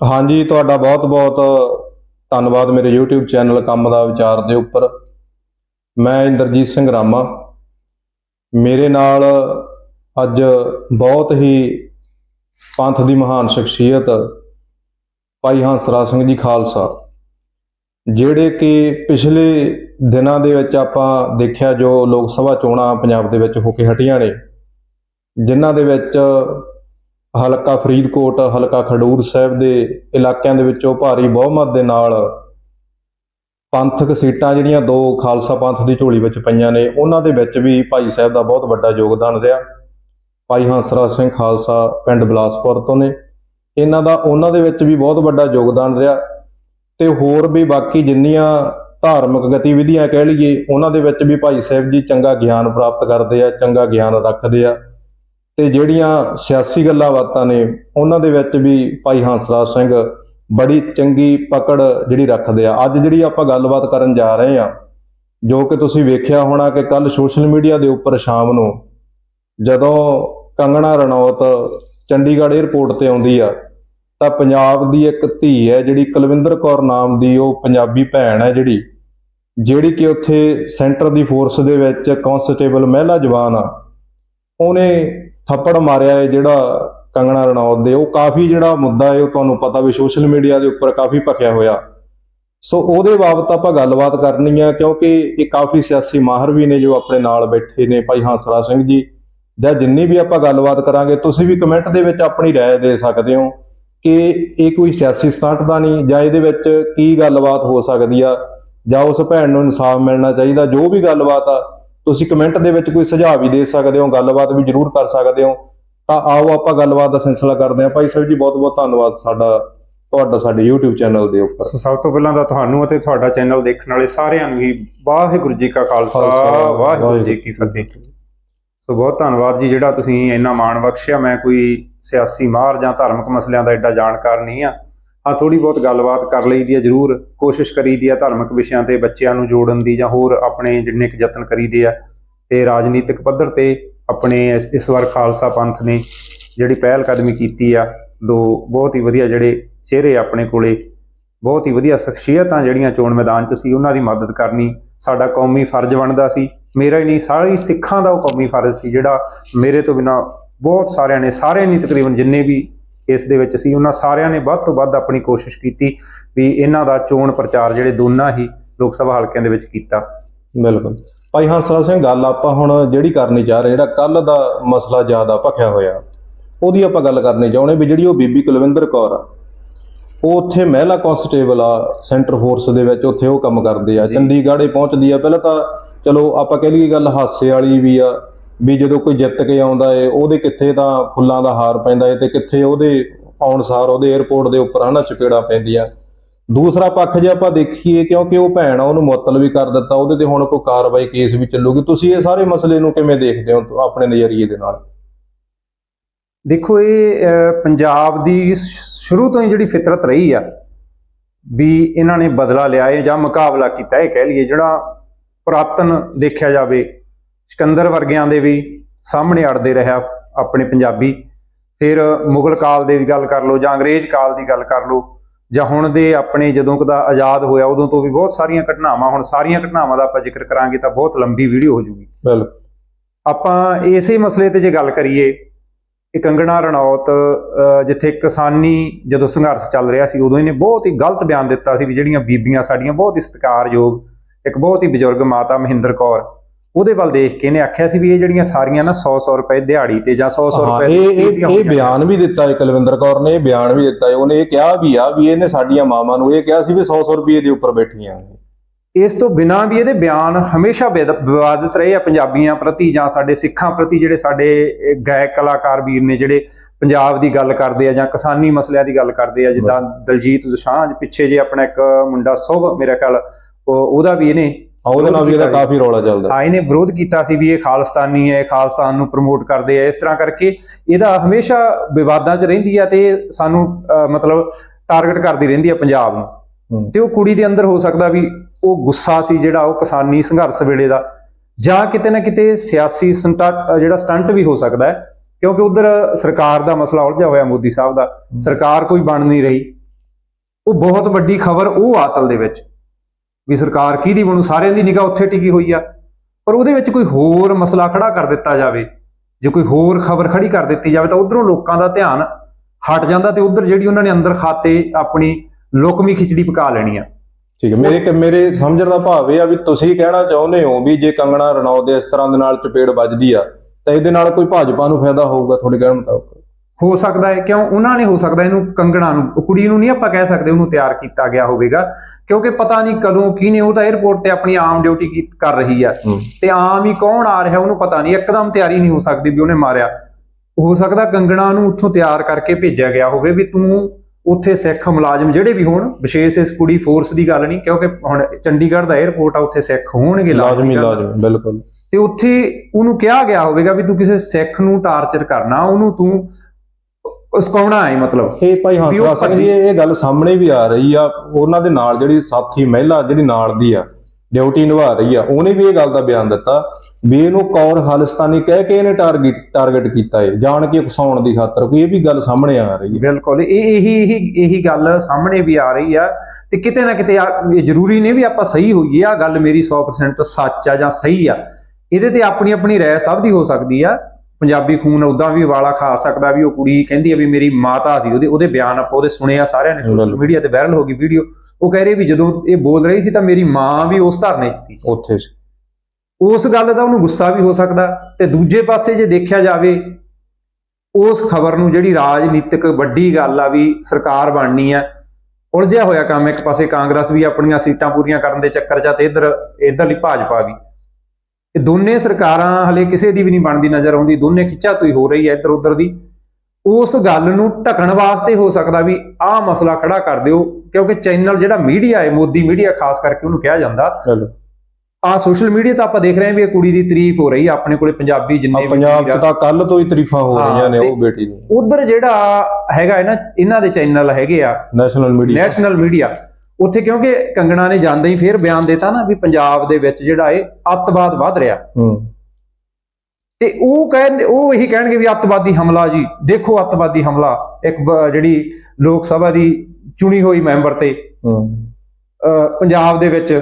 ਹਾਂਜੀ, ਤੁਹਾਡਾ ਬਹੁਤ-ਬਹੁਤ ਧੰਨਵਾਦ ਮੇਰੇ YouTube ਚੈਨਲ ਕੰਮ ਦਾ ਵਿਚਾਰ ਦੇ ਉੱਪਰ। ਮੈਂ ਇੰਦਰਜੀਤ ਸਿੰਘ ਰਾਮਾ। ਮੇਰੇ ਨਾਲ ਅੱਜ ਬਹੁਤ ਹੀ ਪੰਥ ਦੀ ਮਹਾਨ ਸ਼ਖਸੀਅਤ ਭਾਈ ਹੰਸਰਾ ਸਿੰਘ ਜੀ ਖਾਲਸਾ, ਜਿਹੜੇ ਕਿ ਪਿਛਲੇ ਦਿਨਾਂ ਦੇ ਵਿੱਚ ਆਪਾਂ ਦੇਖਿਆ ਜੋ ਲੋਕ ਸਭਾ ਚੋਣਾਂ ਪੰਜਾਬ ਦੇ ਵਿੱਚ ਹੋ ਕੇ ਹਟੀਆਂ ਨੇ, ਜਿਨ੍ਹਾਂ ਦੇ ਵਿੱਚ ਹਲਕਾ ਫਰੀਦਕੋਟ, ਹਲਕਾ ਖਡੂਰ ਸਾਹਿਬ ਦੇ ਇਲਾਕਿਆਂ ਦੇ ਵਿੱਚੋਂ ਭਾਰੀ ਬਹੁਮਤ ਦੇ ਨਾਲ ਪੰਥਕ ਸੀਟਾਂ ਜਿਹੜੀਆਂ ਦੋ ਖਾਲਸਾ ਪੰਥ ਦੀ ਝੋਲੀ ਵਿੱਚ ਪਈਆਂ ਨੇ, ਉਹਨਾਂ ਦੇ ਵਿੱਚ ਵੀ ਭਾਈ ਸਾਹਿਬ ਦਾ ਬਹੁਤ ਵੱਡਾ ਯੋਗਦਾਨ ਰਿਹਾ। ਭਾਈ ਹੰਸਰਾਜ ਸਿੰਘ ਖਾਲਸਾ ਪਿੰਡ ਬਲਾਸਪੁਰ ਤੋਂ ਨੇ। ਇਹਨਾਂ ਦਾ, ਉਹਨਾਂ ਦੇ ਵਿੱਚ ਵੀ ਬਹੁਤ ਵੱਡਾ ਯੋਗਦਾਨ ਰਿਹਾ ਤੇ ਹੋਰ ਵੀ ਬਾਕੀ ਜਿੰਨੀਆਂ ਧਾਰਮਿਕ ਗਤੀਵਿਧੀਆਂ ਕਹਿ ਲਈਏ, ਉਹਨਾਂ ਦੇ ਵਿੱਚ ਵੀ ਭਾਈ ਸਾਹਿਬ ਜੀ ਚੰਗਾ ਗਿਆਨ ਪ੍ਰਾਪਤ ਕਰਦੇ ਆ, ਚੰਗਾ ਗਿਆਨ ਰੱਖਦੇ ਆ। ਤੇ ਜਿਹੜੀਆਂ ਸਿਆਸੀ ਗੱਲਾਂ ਬਾਤਾਂ ਨੇ, ਉਹਨਾਂ ਦੇ ਵਿੱਚ ਵੀ ਭਾਈ ਹੰਸਰਾਜ ਸਿੰਘ ਬੜੀ ਚੰਗੀ ਪਕੜ ਜਿਹੜੀ ਰੱਖਦੇ ਆ। ਅੱਜ ਜਿਹੜੀ ਆਪਾਂ ਗੱਲਬਾਤ ਕਰਨ ਜਾ ਰਹੇ ਆ, ਜੋ ਕਿ ਤੁਸੀਂ ਵੇਖਿਆ ਹੋਣਾ ਕਿ ਕੱਲ ਸੋਸ਼ਲ ਮੀਡੀਆ ਦੇ ਉੱਪਰ ਸ਼ਾਮ ਨੂੰ ਜਦੋਂ ਕੰਗਣਾ ਰਣੌਤ ਚੰਡੀਗੜ੍ਹ 에ਅਰਪੋਰਟ ਤੇ ਆਉਂਦੀ ਆ, ਤਾਂ ਪੰਜਾਬ ਦੀ ਇੱਕ ਧੀ ਹੈ ਜਿਹੜੀ ਕੁਲਵਿੰਦਰ ਕੌਰ ਨਾਮ ਦੀ, ਉਹ ਪੰਜਾਬੀ ਭੈਣ ਹੈ ਜਿਹੜੀ ਜਿਹੜੀ ਕਿ ਉੱਥੇ ਸੈਂਟਰ ਦੀ ਫੋਰਸ ਦੇ ਵਿੱਚ ਕਾਂਸਟੇਬਲ ਮਹਿਲਾ ਜਵਾਨ ਆ। ਉਹਨੇ ਥੱਪੜ ਮਾਰਿਆ ਹੈ ਜਿਹੜਾ ਕੰਗਣਾ ਰਣੌਤ ਦੇ ਉਹ ਕਾਫੀ ਜਿਹੜਾ ਮੁੱਦਾ ਹੈ ਉਹ ਤੁਹਾਨੂੰ ਪਤਾ ਵੀ ਸੋਸ਼ਲ ਮੀਡੀਆ ਦੇ ਉੱਪਰ ਕਾਫੀ ਭਖਿਆ ਹੋਇਆ ਸੋ ਉਹਦੇ ਬਾਬਤ ਆਪਾਂ ਗੱਲਬਾਤ ਕਰਨੀ ਆ ਕਿਉਂਕਿ ਇਹ ਕਾਫੀ ਸਿਆਸੀ ਮਾਹਰ ਵੀ ਨੇ ਜੋ ਆਪਣੇ ਨਾਲ ਬੈਠੇ ਨੇ ਭਾਈ ਹੰਸਰਾਜ ਸਿੰਘ ਜੀ ਜਾਂ ਜਿੰਨੀ ਵੀ ਆਪਾਂ ਗੱਲਬਾਤ ਕਰਾਂਗੇ ਤੁਸੀਂ ਵੀ ਕਮੈਂਟ ਦੇ ਵਿੱਚ ਆਪਣੀ رائے ਦੇ ਸਕਦੇ ਹੋ ਕਿ ਇਹ ਕੋਈ ਸਿਆਸੀ ਸਟੰਟ ਦਾ ਨਹੀਂ ਜਾਂ ਇਹਦੇ ਵਿੱਚ ਕੀ ਗੱਲਬਾਤ ਹੋ ਸਕਦੀ ਆ ਜਾਂ ਉਸ ਭੈਣ ਨੂੰ ਇਨਸਾਫ ਮਿਲਣਾ ਚਾਹੀਦਾ ਜੋ ਵੀ ਗੱਲਬਾਤ ਆ ਤੁਸੀਂ ਕਮੈਂਟ ਦੇ ਵਿੱਚ ਕੋਈ ਸੁਝਾਅ ਵੀ ਦੇ ਸਕਦੇ ਹੋ ਗੱਲਬਾਤ ਵੀ ਜ਼ਰੂਰ ਕਰ ਸਕਦੇ ਹੋ। ਤਾਂ ਆਓ ਆਪਾਂ ਗੱਲਬਾਤ ਦਾ ਸਿਲਸਿਲਾ ਕਰਦੇ ਹਾਂ। ਭਾਈ ਸਾਹਿਬ ਜੀ ਬਹੁਤ ਬਹੁਤ ਧੰਨਵਾਦ ਸਾਡਾ ਤੁਹਾਡਾ ਸਾਡੇ YouTube ਚੈਨਲ ਦੇ ਉੱਪਰ। ਸਭ ਤੋਂ ਪਹਿਲਾਂ ਤਾਂ ਤੁਹਾਨੂੰ ਅਤੇ ਤੁਹਾਡਾ ਚੈਨਲ ਦੇਖਣ ਵਾਲੇ ਸਾਰਿਆਂ ਨੂੰ ਹੀ ਵਾਹਿਗੁਰੂ ਜੀ ਕਾ ਖਾਲਸਾ ਖਾਲਸਾ, ਵਾਹਿਗੁਰੂ ਜੀ ਕੀ ਫਤਿਹ। ਸੋ ਬਹੁਤ ਧੰਨਵਾਦ ਜੀ ਜਿਹੜਾ ਤੁਸੀਂ ਇੰਨਾ ਮਾਣ ਬਖਸ਼ਿਆ। ਮੈਂ ਕੋਈ ਸਿਆਸੀ ਮਾਹਰ ਜਾਂ ਧਾਰਮਿਕ ਮਸਲਿਆਂ ਦਾ ਐਡਾ ਜਾਣਕਾਰ ਨਹੀਂ ਆ ਆ ਥੋੜੀ ਬਹੁਤ ਗੱਲਬਾਤ ਕਰ ਲਈ ਦੀ ਆ ਜ਼ਰੂਰ, ਕੋਸ਼ਿਸ਼ ਕਰੀ ਦੀ ਆ ਧਾਰਮਿਕ ਵਿਸ਼ਿਆਂ ਤੇ ਬੱਚਿਆਂ ਨੂੰ ਜੋੜਨ ਦੀ ਜਾਂ ਹੋਰ ਆਪਣੇ ਜਿੰਨੇ ਕੁ ਯਤਨ ਕਰੀਦੇ ਆ ਤੇ ਰਾਜਨੀਤਿਕ ਪੱਧਰ ਤੇ ਆਪਣੇ ਇਸ ਇਸ ਵਾਰ ਖਾਲਸਾ ਪੰਥ ਨੇ ਜਿਹੜੀ ਪਹਿਲ ਕਦਮੀ ਕੀਤੀ ਆ, ਦੋ ਬਹੁਤ ਹੀ ਵਧੀਆ ਜਿਹੜੇ ਚਿਹਰੇ ਆਪਣੇ ਕੋਲੇ, ਬਹੁਤ ਹੀ ਵਧੀਆ ਸ਼ਖਸੀਅਤਾਂ ਜਿਹੜੀਆਂ ਚੋਣ ਮੈਦਾਨ 'ਚ ਸੀ, ਉਹਨਾਂ ਦੀ ਮਦਦ ਕਰਨੀ, ਸਾਡਾ ਕੌਮੀ ਫਰਜ਼ ਬਣਦਾ ਸੀ, ਮੇਰਾ ਹੀ ਨਹੀਂ, ਸਾਰੇ ਸਿੱਖਾਂ ਦਾ ਉਹ ਕੌਮੀ ਫਰਜ਼ ਸੀ, ਜਿਹੜਾ ਮੇਰੇ ਤੋਂ ਬਿਨਾ ਬਹੁਤ ਸਾਰਿਆਂ ਨੇ ਸਾਰਿਆਂ ਨੇ ਤਕਰੀਬਨ ਜਿੰਨੇ ਵੀ ਇਸ ਦੇ ਵਿੱਚ ਸੀ। ਉਹਨਾਂ ਸਾਰਿਆਂ ਨੇ ਵੱਧ ਤੋਂ ਵੱਧ ਆਪਣੀ ਕੋਸ਼ਿਸ਼ ਕੀਤੀ ਵੀ ਇਹਨਾਂ ਦਾ ਚੋਣ ਪ੍ਰਚਾਰ ਜਿਹੜੇ ਦੋਨਾਂ ਹੀ ਲੋਕ ਸਭਾ ਹਲਕਿਆਂ ਦੇ ਵਿੱਚ ਕੀਤਾ। ਬਿਲਕੁਲ। ਭਾਈ ਹੰਸਰਾਜ ਸਿੰਘ ਗੱਲ ਆਪਾਂ ਹੁਣ ਜਿਹੜੀ ਕਰਨੀ ਚਾਹ ਰਹੇ ਜਿਹੜਾ ਕੱਲ ਦਾ ਮਸਲਾ ਜ਼ਿਆਦਾ ਭਖਿਆ ਹੋਇਆ ਉਹਦੀ ਆਪਾਂ ਗੱਲ ਕਰਨੀ ਚਾਹੁੰਦੇ ਵੀ ਜਿਹੜੀ ਉਹ ਬੀਬੀ ਕੁਲਵਿੰਦਰ ਕੌਰ ਆ ਉਹ ਉੱਥੇ ਮਹਿਲਾ ਕਾਂਸਟੇਬਲ ਆ ਸੈਂਟਰ ਫੋਰਸ ਦੇ ਵਿੱਚ ਉੱਥੇ ਉਹ ਕੰਮ ਕਰਦੇ ਆ। ਚੰਡੀਗੜ੍ਹ ਪਹੁੰਚਦੀ ਆ। ਪਹਿਲਾਂ ਤਾਂ ਚਲੋ ਆਪਾਂ ਕਹਿ ਲਈਏ ਗੱਲ ਹਾਸੇ ਵਾਲੀ ਵੀ ਆ ਵੀ ਜਦੋਂ ਕੋਈ ਜਿੱਤ ਕੇ ਆਉਂਦਾ ਏ, ਉਹਦੇ ਕਿੱਥੇ ਤਾਂ ਫੁੱਲਾਂ ਦਾ ਹਾਰ ਪੈਂਦਾ ਏ ਤੇ ਕਿੱਥੇ ਉਹਦੇ ਆਉਣ ਉਹਦੇ 에ਅਰਪੋਰਟ ਦੇ ਉੱਪਰ ਹਨਾ ਚਪੇੜਾ ਪੈਂਦੀਆਂ। ਦੂਸਰਾ ਪੱਖ ਜੇ ਆਪਾਂ ਦੇਖੀਏ, ਕਿਉਂਕਿ ਉਹ ਭੈਣ ਆ, ਉਹਨੂੰ ਮੁਅੱਤਲ ਵੀ ਕਰ ਦਿੱਤਾ, ਉਹਦੇ ਤੇ ਹੁਣ ਕੋਈ ਕਾਰਵਾਈ ਕੇਸ ਵੀ ਚੱਲੂਗੀ। ਤੁਸੀਂ ਇਹ ਸਾਰੇ ਮਸਲੇ ਨੂੰ ਕਿਵੇਂ ਦੇਖਦੇ ਹੋ ਆਪਣੇ ਨਜ਼ਰੀਏ ਦੇ ਨਾਲ? ਦੇਖੋ ਇਹ ਪੰਜਾਬ ਦੀ ਸ਼ੁਰੂ ਤੋਂ ਹੀ ਜਿਹੜੀ ਫਿਤਰਤ ਰਹੀ ਆ, ਵੀ ਇਹਨਾਂ ਨੇ ਬਦਲਾ ਲਿਆ ਹੈ ਜਾਂ ਮੁਕਾਬਲਾ ਕੀਤਾ, ਇਹ ਕਹਿ ਲਈਏ, ਜਿਹੜਾ ਪੁਰਾਤਨ ਦੇਖਿਆ ਜਾਵੇ ਸਿਕੰਦਰ ਵਰਗਿਆਂ ਦੇ ਵੀ ਸਾਹਮਣੇ ਅੜਦੇ ਰਿਹਾ ਆਪਣੇ ਪੰਜਾਬੀ। ਫਿਰ ਮੁਗਲ ਕਾਲ ਦੇ ਗੱਲ ਕਰ ਲਓ ਜਾਂ ਅੰਗਰੇਜ਼ ਕਾਲ ਦੀ ਗੱਲ ਕਰ ਲਓ ਜਾਂ ਹੁਣ ਦੇ ਆਪਣੇ ਜਦੋਂ ਕਦਾ ਆਜ਼ਾਦ ਹੋਇਆ ਉਦੋਂ ਤੋਂ ਵੀ ਬਹੁਤ ਸਾਰੀਆਂ ਘਟਨਾਵਾਂ ਹੁਣ ਸਾਰੀਆਂ ਘਟਨਾਵਾਂ ਦਾ ਆਪਾਂ ਜ਼ਿਕਰ ਕਰਾਂਗੇ ਤਾਂ ਬਹੁਤ ਲੰਬੀ ਵੀਡੀਓ ਹੋ ਜੂਗੀ। ਬਿਲਕੁਲ। ਆਪਾਂ ਇਸੇ ਮਸਲੇ ਤੇ ਜੇ ਗੱਲ ਕਰੀਏ ਕਿ ਕੰਗਣਾ ਰਣੌਤ ਜਿੱਥੇ ਕਿਸਾਨੀ ਜਦੋਂ ਸੰਘਰਸ਼ ਚੱਲ ਰਿਹਾ ਸੀ ਉਦੋਂ ਇਹਨੇ ਬਹੁਤ ਹੀ ਗਲਤ ਬਿਆਨ ਦਿੱਤਾ ਸੀ ਵੀ ਜਿਹੜੀਆਂ ਬੀਬੀਆਂ ਸਾਡੀਆਂ ਬਹੁਤ ਹੀ ਸਤਿਕਾਰਯੋਗ ਇੱਕ ਬਹੁਤ ਹੀ ਬਜ਼ੁਰਗ ਮਾਤਾ ਮਹਿੰਦਰ ਕੌਰ ਉਹਦੇ ਵੱਲ ਦੇਖ ਕੇ ਇਹਨੇ ਆਖਿਆ ਸੀ ਵੀ ਇਹ ਜਿਹੜੀਆਂ ਸਾਰੀਆਂ ਨਾ 100-100 ਰੁਪਏ ਦਿਹਾੜੀ ਤੇ ਜਾਂ 100-100 ਹਾਂ ਰੁਪਏ ਇਹ ਇਹ ਇਹ। ਬਿਆਨ ਵੀ ਦਿੱਤਾ ਹੈ ਕੁਲਵਿੰਦਰ ਕੌਰ ਨੇ ਇਹ ਬਿਆਨ ਵੀ ਦਿੱਤਾ ਹੈ। ਉਹਨੇ ਇਹ ਕਿਹਾ ਵੀ ਆ ਵੀ ਇਹਨੇ ਸਾਡੀਆਂ ਮਾਵਾਂ ਨੂੰ ਇਹ ਕਿਹਾ ਸੀ ਵੀ 100-100 ਰੁਪਏ ਦੇ ਉੱਪਰ ਬੈਠੀਆਂ ਇਸ ਤੋਂ ਬਿਨਾਂ ਵੀ ਇਹਦੇ ਬਿਆਨ ਹਮੇਸ਼ਾ ਵਿਦ- ਵਿਵਾਦਿਤ ਰਹੇ ਆ ਪੰਜਾਬੀਆਂ ਪ੍ਰਤੀ ਜਾਂ ਸਾਡੇ ਸਿੱਖਾਂ ਪ੍ਰਤੀ ਜਿਹੜੇ ਸਾਡੇ ਗਾਇਕ ਕਲਾਕਾਰ ਵੀਰ ਨੇ ਜਿਹੜੇ ਪੰਜਾਬ ਦੀ ਗੱਲ ਕਰਦੇ ਆ ਜਾਂ ਕਿਸਾਨੀ ਮਸਲਿਆਂ ਦੀ ਗੱਲ ਕਰਦੇ ਆ ਜਿੱਦਾਂ ਦਲਜੀਤ ਦੋਸਾਂਝ ਪਿੱਛੇ ਜੇ ਆਪਣਾ ਇੱਕ ਮੁੰਡਾ ਸੁਭ ਮੇਰਾ ਖਿਆਲ ਉਹ- ਉਹਦਾ ਵੀ ਇਹਨੇ ਹਾਂ ਉਹਦੇ ਨਾਲ ਵੀ ਇਹਦਾ। ਕਾਫੀ ਰੌਲਾ ਚੱਲਦਾ। ਹਾਂ ਇਹਨੇ ਵਿਰੋਧ ਕੀਤਾ ਸੀ ਵੀ ਇਹ ਖਾਲਿਸਤਾਨੀ ਹੈ ਖਾਲਿਸਤਾਨ ਨੂੰ ਪ੍ਰਮੋਟ ਕਰਦੇ ਆ ਇਸ ਤਰ੍ਹਾਂ ਕਰਕੇ ਇਹਦਾ ਹਮੇਸ਼ਾ ਵਿਵਾਦਾਂ 'ਚ ਰਹਿੰਦੀ ਆ ਤੇ ਸਾਨੂੰ ਮਤਲਬ ਟਾਰਗੇਟ ਕਰਦੀ ਰਹਿੰਦੀ ਆ ਪੰਜਾਬ ਨੂੰ। ਤੇ ਉਹ ਕੁੜੀ ਦੇ ਅੰਦਰ ਹੋ ਸਕਦਾ ਵੀ ਉਹ ਗੁੱਸਾ ਸੀ ਜਿਹੜਾ ਉਹ ਕਿਸਾਨੀ ਸੰਘਰਸ਼ ਵੇਲੇ ਦਾ। ਜਾਂ ਕਿਤੇ ਨਾ ਕਿਤੇ ਸਿਆਸੀ ਜਿਹੜਾ ਸਟੰਟ ਵੀ ਹੋ ਸਕਦਾ ਹੈ ਕਿਉਂਕਿ ਉਧਰ ਸਰਕਾਰ ਦਾ ਮਸਲਾ ਉਲਝਿਆ ਹੋਇਆ ਮੋਦੀ ਸਾਹਿਬ ਦਾ। ਸਰਕਾਰ ਕੋਈ ਬਣ ਨਹੀਂ ਰਹੀ। ਉਹ ਬਹੁਤ ਵੱਡੀ ਖਬਰ ਉਹ ਅਸਲ ਦੇ ਵਿੱਚ ਵੀ ਸਰਕਾਰ ਕਿਹਦੀ ਬਣੂ? ਸਾਰਿਆਂ ਦੀ ਨਿਗਾਹ ਉੱਥੇ ਟਿਕੀ ਹੋਈ ਆ। ਪਰ ਉਹਦੇ ਵਿੱਚ ਕੋਈ ਹੋਰ ਮਸਲਾ ਖੜਾ ਕਰ ਦਿੱਤਾ ਜਾਵੇ, ਜੇ ਕੋਈ ਹੋਰ ਖਬਰ ਖੜੀ ਕਰ ਦਿੱਤੀ ਜਾਵੇ ਤਾਂ ਉਧਰੋਂ ਲੋਕਾਂ ਦਾ ਧਿਆਨ ਹਟ ਜਾਂਦਾ ਤੇ ਉਧਰ ਜਿਹੜੀ ਉਹਨਾਂ ਨੇ ਅੰਦਰ ਖਾਤੇ ਆਪਣੀ ਲੋਕਮੀ ਖਿਚੜੀ ਪਕਾ ਲੈਣੀ ਆ। ਠੀਕ ਹੈ, ਮੇਰੇ ਮੇਰੇ ਸਮਝਣ ਦਾ ਭਾਵ ਇਹ ਆ ਵੀ ਤੁਸੀਂ ਕਹਿਣਾ ਚਾਹੁੰਦੇ ਹੋ ਵੀ ਜੇ ਕੰਗਣਾ ਰਣੌਤ ਦੇ ਇਸ ਤਰ੍ਹਾਂ ਦੇ ਨਾਲ ਚਪੇੜ ਵੱਜਦੀ ਆ, ਤਾਂ ਇਹਦੇ ਨਾਲ ਕੋਈ ਭਾਜਪਾ ਨੂੰ ਫਾਇਦਾ ਹੋਊਗਾ ਤੁਹਾਡੇ ਕਹਿਣ ਮੁਤਾਬਕ? ਹੋ ਸਕਦਾ ਹੈ ਕਿਉਂ? ਉਹਨਾਂ ਨੇ ਹੋ ਸਕਦਾ ਇਹਨੂੰ ਕੰਗਣਾ ਨੂੰ। ਕੁੜੀ ਨੂੰ ਨਹੀਂ ਆਪਾਂ ਕਹਿ ਸਕਦੇ ਉਹਨੂੰ ਤਿਆਰ ਕੀਤਾ ਗਿਆ ਹੋਵੇਗਾ ਕਿਉਂਕਿ ਪਤਾ ਨਹੀਂ ਕਦੋਂ ਕਿਹਨੇ ਉਹ ਤਾਂ 에ਅਰਪੋਰਟ ਤੇ ਆਪਣੀ ਆਮ ਡਿਊਟੀ ਕੀ ਕਰ ਰਹੀ ਆ। ਤੇ ਆਮ ਹੀ ਕੌਣ ਆ ਰਿਹਾ ਉਹਨੂੰ ਪਤਾ ਨਹੀਂ ਇੱਕਦਮ ਤਿਆਰੀ ਨਹੀਂ ਹੋ ਸਕਦੀ ਵੀ ਉਹਨੇ ਮਾਰਿਆ। ਹੋ ਸਕਦਾ ਕੰਗਣਾ ਨੂੰ ਉੱਥੋਂ ਤਿਆਰ ਕਰਕੇ ਭੇਜਿਆ ਗਿਆ ਹੋਵੇ ਵੀ ਤੂੰ ਉੱਥੇ ਸਿੱਖ ਮੁਲਾਜ਼ਮ ਜਿਹੜੇ ਵੀ ਹੋਣ ਵਿਸ਼ੇਸ਼ ਇਸ ਕੁੜੀ ਫੋਰਸ ਦੀ ਗੱਲ ਨਹੀਂ ਕਿਉਂਕਿ ਹੁਣ ਚੰਡੀਗੜ੍ਹ ਦਾ 에ਅਰਪੋਰਟ ਆ ਉੱਥੇ ਸਿੱਖ ਹੋਣਗੇ ਲਾਜ਼ਮੀ। ਲਾਜ਼ਮੀ ਬਿਲਕੁਲ। ਤੇ ਉੱਥੇ ਉਹਨੂੰ ਕਿਹਾ ਗਿਆ ਹੋਵੇਗਾ ਵੀ ਤੂੰ ਕਿਸੇ ਸਿੱਖ ਨੂੰ ਟਾਰਚਰ ਕਰਨਾ ਉਹਨੂੰ ਤੂੰ ਉਸਕਾਉਣਾ ਹੈ ਮਤਲਬ। ਇਹ ਭਾਈ ਹੰਸਰਾਜ ਸਿੰਘ ਜੀ ਇਹ ਗੱਲ ਸਾਹਮਣੇ ਵੀ ਆ ਰਹੀ ਆ ਉਹਨਾਂ ਦੇ ਨਾਲ ਜਿਹੜੀ ਸਾਥੀ ਮਹਿਲਾ ਜਿਹੜੀ ਨਾਲ ਦੀ ਆ ਡਿਊਟੀ ਨਿਭਾ ਰਹੀ ਆ ਉਹਨੇ ਵੀ ਇਹ ਗੱਲ ਦਾ ਬਿਆਨ ਦਿੱਤਾ ਵੀ ਇਹਨੂੰ ਕੌਰ ਖਾਲਿਸਤਾਨੀ ਕਹਿ ਕੇ ਇਹਨੇ ਟਾਰਗੇਟ ਟਾਰਗੇਟ ਕੀਤਾ ਹੈ ਜਾਣ ਕੇ ਉਕਸਾਉਣ ਦੀ ਖਾਤਰ ਕੋਈ ਇਹ ਵੀ ਗੱਲ ਸਾਹਮਣੇ ਆ ਰਹੀ ਹੈ ਬਿਲਕੁਲ ਇਹ ਇਹੀ ਇਹੀ ਇਹੀ ਗੱਲ ਸਾਹਮਣੇ ਵੀ ਆ ਰਹੀ ਆ ਤੇ ਕਿਤੇ ਨਾ ਕਿਤੇ ਇਹ ਜ਼ਰੂਰੀ ਨਹੀਂ ਵੀ ਆਪਾਂ ਸਹੀ ਹੋਈਏ ਆ ਗੱਲ ਮੇਰੀ 100% ਸੱਚ ਆ ਜਾਂ ਸਹੀ ਆ। ਇਹਦੇ ਤੇ ਆਪਣੀ ਆਪਣੀ ਰਾਏ ਸਭ ਦੀ ਹੋ ਸਕਦੀ ਆ। ਪੰਜਾਬੀ ਖੂਨ ਉਦਾਂ ਵੀ ਵਾਲਾ ਖਾ ਸਕਦਾ ਵੀ ਉਹ ਕੁੜੀ ਕਹਿੰਦੀ ਆ ਵੀ ਮੇਰੀ ਮਾਤਾ ਸੀ ਉਹਦੇ ਉਹਦੇ ਬਿਆਨ ਆਪਾਂ ਉਹਦੇ ਸੁਣੇ ਆ ਸਾਰਿਆਂ ਨੇ ਸੋਸ਼ਲ। ਮੀਡੀਆ ਤੇ ਵਾਇਰਲ ਹੋ ਗਈ ਵੀਡੀਓ ਉਹ ਕਹਿ ਰਹੀ ਵੀ ਜਦੋਂ ਇਹ ਬੋਲ ਰਹੀ ਸੀ ਤਾਂ ਮੇਰੀ ਮਾਂ ਵੀ ਉਸ ਧਰਨੇ 'ਚ ਸੀ। ਉੱਥੇ ਉਸ ਗੱਲ ਦਾ ਉਹਨੂੰ ਗੁੱਸਾ ਵੀ ਹੋ ਸਕਦਾ। ਤੇ ਦੂਜੇ ਪਾਸੇ ਜੇ ਦੇਖਿਆ ਜਾਵੇ ਉਸ ਖਬਰ ਨੂੰ ਜਿਹੜੀ ਰਾਜਨੀਤਿਕ ਵੱਡੀ ਗੱਲ ਆ ਵੀ ਸਰਕਾਰ ਬਣਨੀ ਆ ਉਲਝਿਆ ਹੋਇਆ ਕੰਮ ਇੱਕ ਪਾਸੇ ਕਾਂਗਰਸ ਵੀ ਆਪਣੀਆਂ ਸੀਟਾਂ ਪੂਰੀਆਂ ਕਰਨ ਦੇ ਚੱਕਰ 'ਚ ਆ ਤੇ ਇੱਧਰ ਇੱਧਰਲੀ ਭਾਜਪਾ ਵੀ। ਇਹ ਦੋਨੇ ਸਰਕਾਰਾਂ ਹਲੇ ਕਿਸੇ ਦੀ ਵੀ ਨਹੀਂ ਬਣਦੀ ਨਜ਼ਰ ਆਉਂਦੀ ਦੋਨੇ ਖਿੱਚਾ ਤੋਈ ਹੋ ਰਹੀ ਹੈ ਇੱਧਰ ਉੱਧਰ ਦੀ। ਉਸ ਗੱਲ ਨੂੰ ਢਕਣ ਵਾਸਤੇ ਹੋ ਸਕਦਾ ਵੀ ਆਹ ਮਸਲਾ ਖੜਾ ਕਰ ਦਿਓ ਕਿਉਂਕਿ ਚੈਨਲ ਜਿਹੜਾ ਮੀਡੀਆ ਹੈ ਮੋਦੀ ਮੀਡੀਆ ਖਾਸ ਕਰਕੇ ਉਹਨੂੰ ਕਿਹਾ ਜਾਂਦਾ। ਆ ਸੋਸ਼ਲ ਮੀਡੀਆ ਤਾਂ ਆਪਾਂ ਦੇਖ ਰਹੇ ਹਾਂ ਵੀ ਇਹ ਕੁੜੀ ਦੀ ਤਾਰੀਫ ਹੋ ਰਹੀ ਆ ਆਪਣੇ ਕੋਲੇ ਪੰਜਾਬੀ ਜਿੰਨੇ ਵੀ ਪੰਜਾਬ ਤਾਂ ਕੱਲ ਤੋਂ ਹੀ ਤਾਰੀਫਾਂ ਹੋ ਰਹੀਆਂ ਨੇ ਉਹ ਬੇਟੀ ਦੀ ਉਧਰ ਜਿਹੜਾ ਹੈਗਾ ਹੈ ਨਾ ਇਹਨਾਂ ਦੇ ਚੈਨਲ ਹੈਗੇ ਆ। National media. National media. ਉੱਥੇ ਕਿਉਂਕਿ ਕੰਗਣਾ ਨੇ ਜਾਂਦੇ ਹੀ ਫੇਰ ਬਿਆਨ ਦਿੱਤਾ ਨਾ ਵੀ ਪੰਜਾਬ ਦੇ ਵਿੱਚ ਜਿਹੜਾ ਇਹ ਅੱਤਵਾਦ ਵੱਧ ਰਿਹਾ। ਹੂੰ। ਤੇ ਉਹ ਕਹਿੰਦੇ ਉਹ ਇਹੀ ਕਹਿਣਗੇ ਵੀ ਅੱਤਵਾਦੀ ਹਮਲਾ ਜੀ ਦੇਖੋ ਅੱਤਵਾਦੀ ਹਮਲਾ ਇੱਕ ਜਿਹੜੀ ਲੋਕ ਸਭਾ ਦੀ ਚੁਣੀ ਹੋਈ ਮੈਂਬਰ ਤੇ ਪੰਜਾਬ ਦੇ ਵਿੱਚ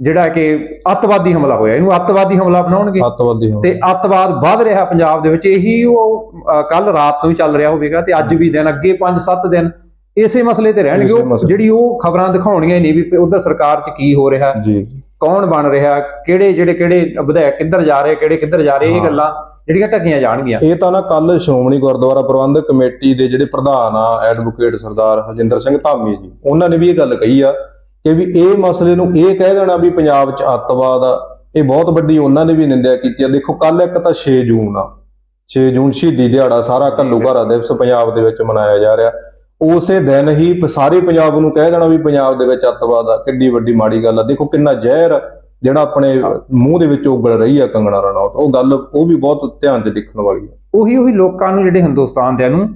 ਜਿਹੜਾ ਕਿ ਅੱਤਵਾਦੀ ਹਮਲਾ ਹੋਇਆ ਇਹਨੂੰ ਅੱਤਵਾਦੀ ਹਮਲਾ ਬਣਾਉਣਗੇ ਅੱਤਵਾਦੀ ਤੇ ਅੱਤਵਾਦ ਵੱਧ ਰਿਹਾ ਪੰਜਾਬ ਦੇ ਵਿੱਚ ਇਹੀ ਉਹ ਕੱਲ ਰਾਤ ਤੋਂ ਹੀ ਚੱਲ ਰਿਹਾ ਹੋਵੇਗਾ ਤੇ ਅੱਜ ਵੀ ਦਿਨ ਅੱਗੇ 5-7 ਦਿਨ ਇਸੇ ਮਸਲੇ ਤੇ ਰਹਿਣਗੇ ਉਹ। ਜਿਹੜੀ ਉਹ ਖਬਰਾਂ ਦਿਖਾਉਣੀਆਂ ਹੀ ਨਹੀਂ ਵੀ ਉਧਰ ਸਰਕਾਰ 'ਚ ਕੀ ਹੋ ਰਿਹਾ ਜੀ। ਕੌਣ ਬਣ ਰਿਹਾ ਕਿਹੜੇ ਜਿਹੜੇ ਕਿਹੜੇ ਵਿਧਾਇਕ ਕਿੱਧਰ ਜਾ ਰਹੇ ਕਿਹੜੇ ਕਿੱਧਰ ਜਾ ਰਹੇ ਇਹ। ਗੱਲਾਂ ਜਿਹੜੀਆਂ ਢੱਕੀਆਂ ਜਾਣਗੀਆਂ। ਇਹ ਤਾਂ ਨਾ ਕੱਲ ਸ਼੍ਰੋਮਣੀ ਗੁਰਦੁਆਰਾ ਪ੍ਰਬੰਧਕ ਕਮੇਟੀ ਦੇ ਜਿਹੜੇ ਪ੍ਰਧਾਨ ਆ ਐਡਵੋਕੇਟ ਸਰਦਾਰ ਹਰਜਿੰਦਰ ਸਿੰਘ ਧਾਮੀ ਜੀ ਉਹਨਾਂ ਨੇ ਵੀ ਇਹ ਗੱਲ ਕਹੀ ਆ ਕਿ ਵੀ ਇਹ ਮਸਲੇ ਨੂੰ ਇਹ ਕਹਿ ਦੇਣਾ ਵੀ ਪੰਜਾਬ 'ਚ ਅੱਤਵਾਦ ਆ ਇਹ ਬਹੁਤ ਵੱਡੀ ਉਹਨਾਂ ਨੇ ਵੀ ਨਿੰਦਿਆ ਕੀਤੀ ਆ। ਦੇਖੋ ਕੱਲ ਇੱਕ ਤਾਂ 6 ਜੂਨ ਆ 6 ਜੂਨ ਸ਼ਹੀਦੀ ਦਿਹਾੜਾ ਸਾਰਾ ਘੱਲੂਘਾਰਾ ਦਿਵਸ ਪੰਜਾਬ ਦੇ ਵਿੱਚ ਮਨਾਇਆ ਜਾ ਰਿਹਾ। ਉਸੇ ਦਿਨ ਹੀ ਸਾਰੇ ਪੰਜਾਬ ਨੂੰ ਕਹਿ ਦੇਣਾ ਵੀ ਪੰਜਾਬ ਦੇ ਵਿੱਚ ਅੱਤਵਾਦ ਆ ਕਿੰਨੀ ਵੱਡੀ ਮਾੜੀ ਗੱਲ ਆ। ਦੇਖੋ ਕਿੰਨਾ ਜ਼ਹਿਰ ਜਿਹੜਾ ਆਪਣੇ ਮੂੰਹ ਦੇ ਵਿੱਚ ਉਗਲ ਰਹੀ ਆ ਕੰਗਣਾ ਰਣੌਤ। ਉਹ ਗੱਲ ਉਹ ਵੀ ਬਹੁਤ ਧਿਆਨ 'ਚ ਦੇਖਣ ਵਾਲੀ ਆ। ਉਹੀ ਉਹੀ ਲੋਕਾਂ ਨੂੰ ਜਿਹੜੇ ਹਿੰਦੁਸਤਾਨ ਦਿਆਂ ਨੂੰ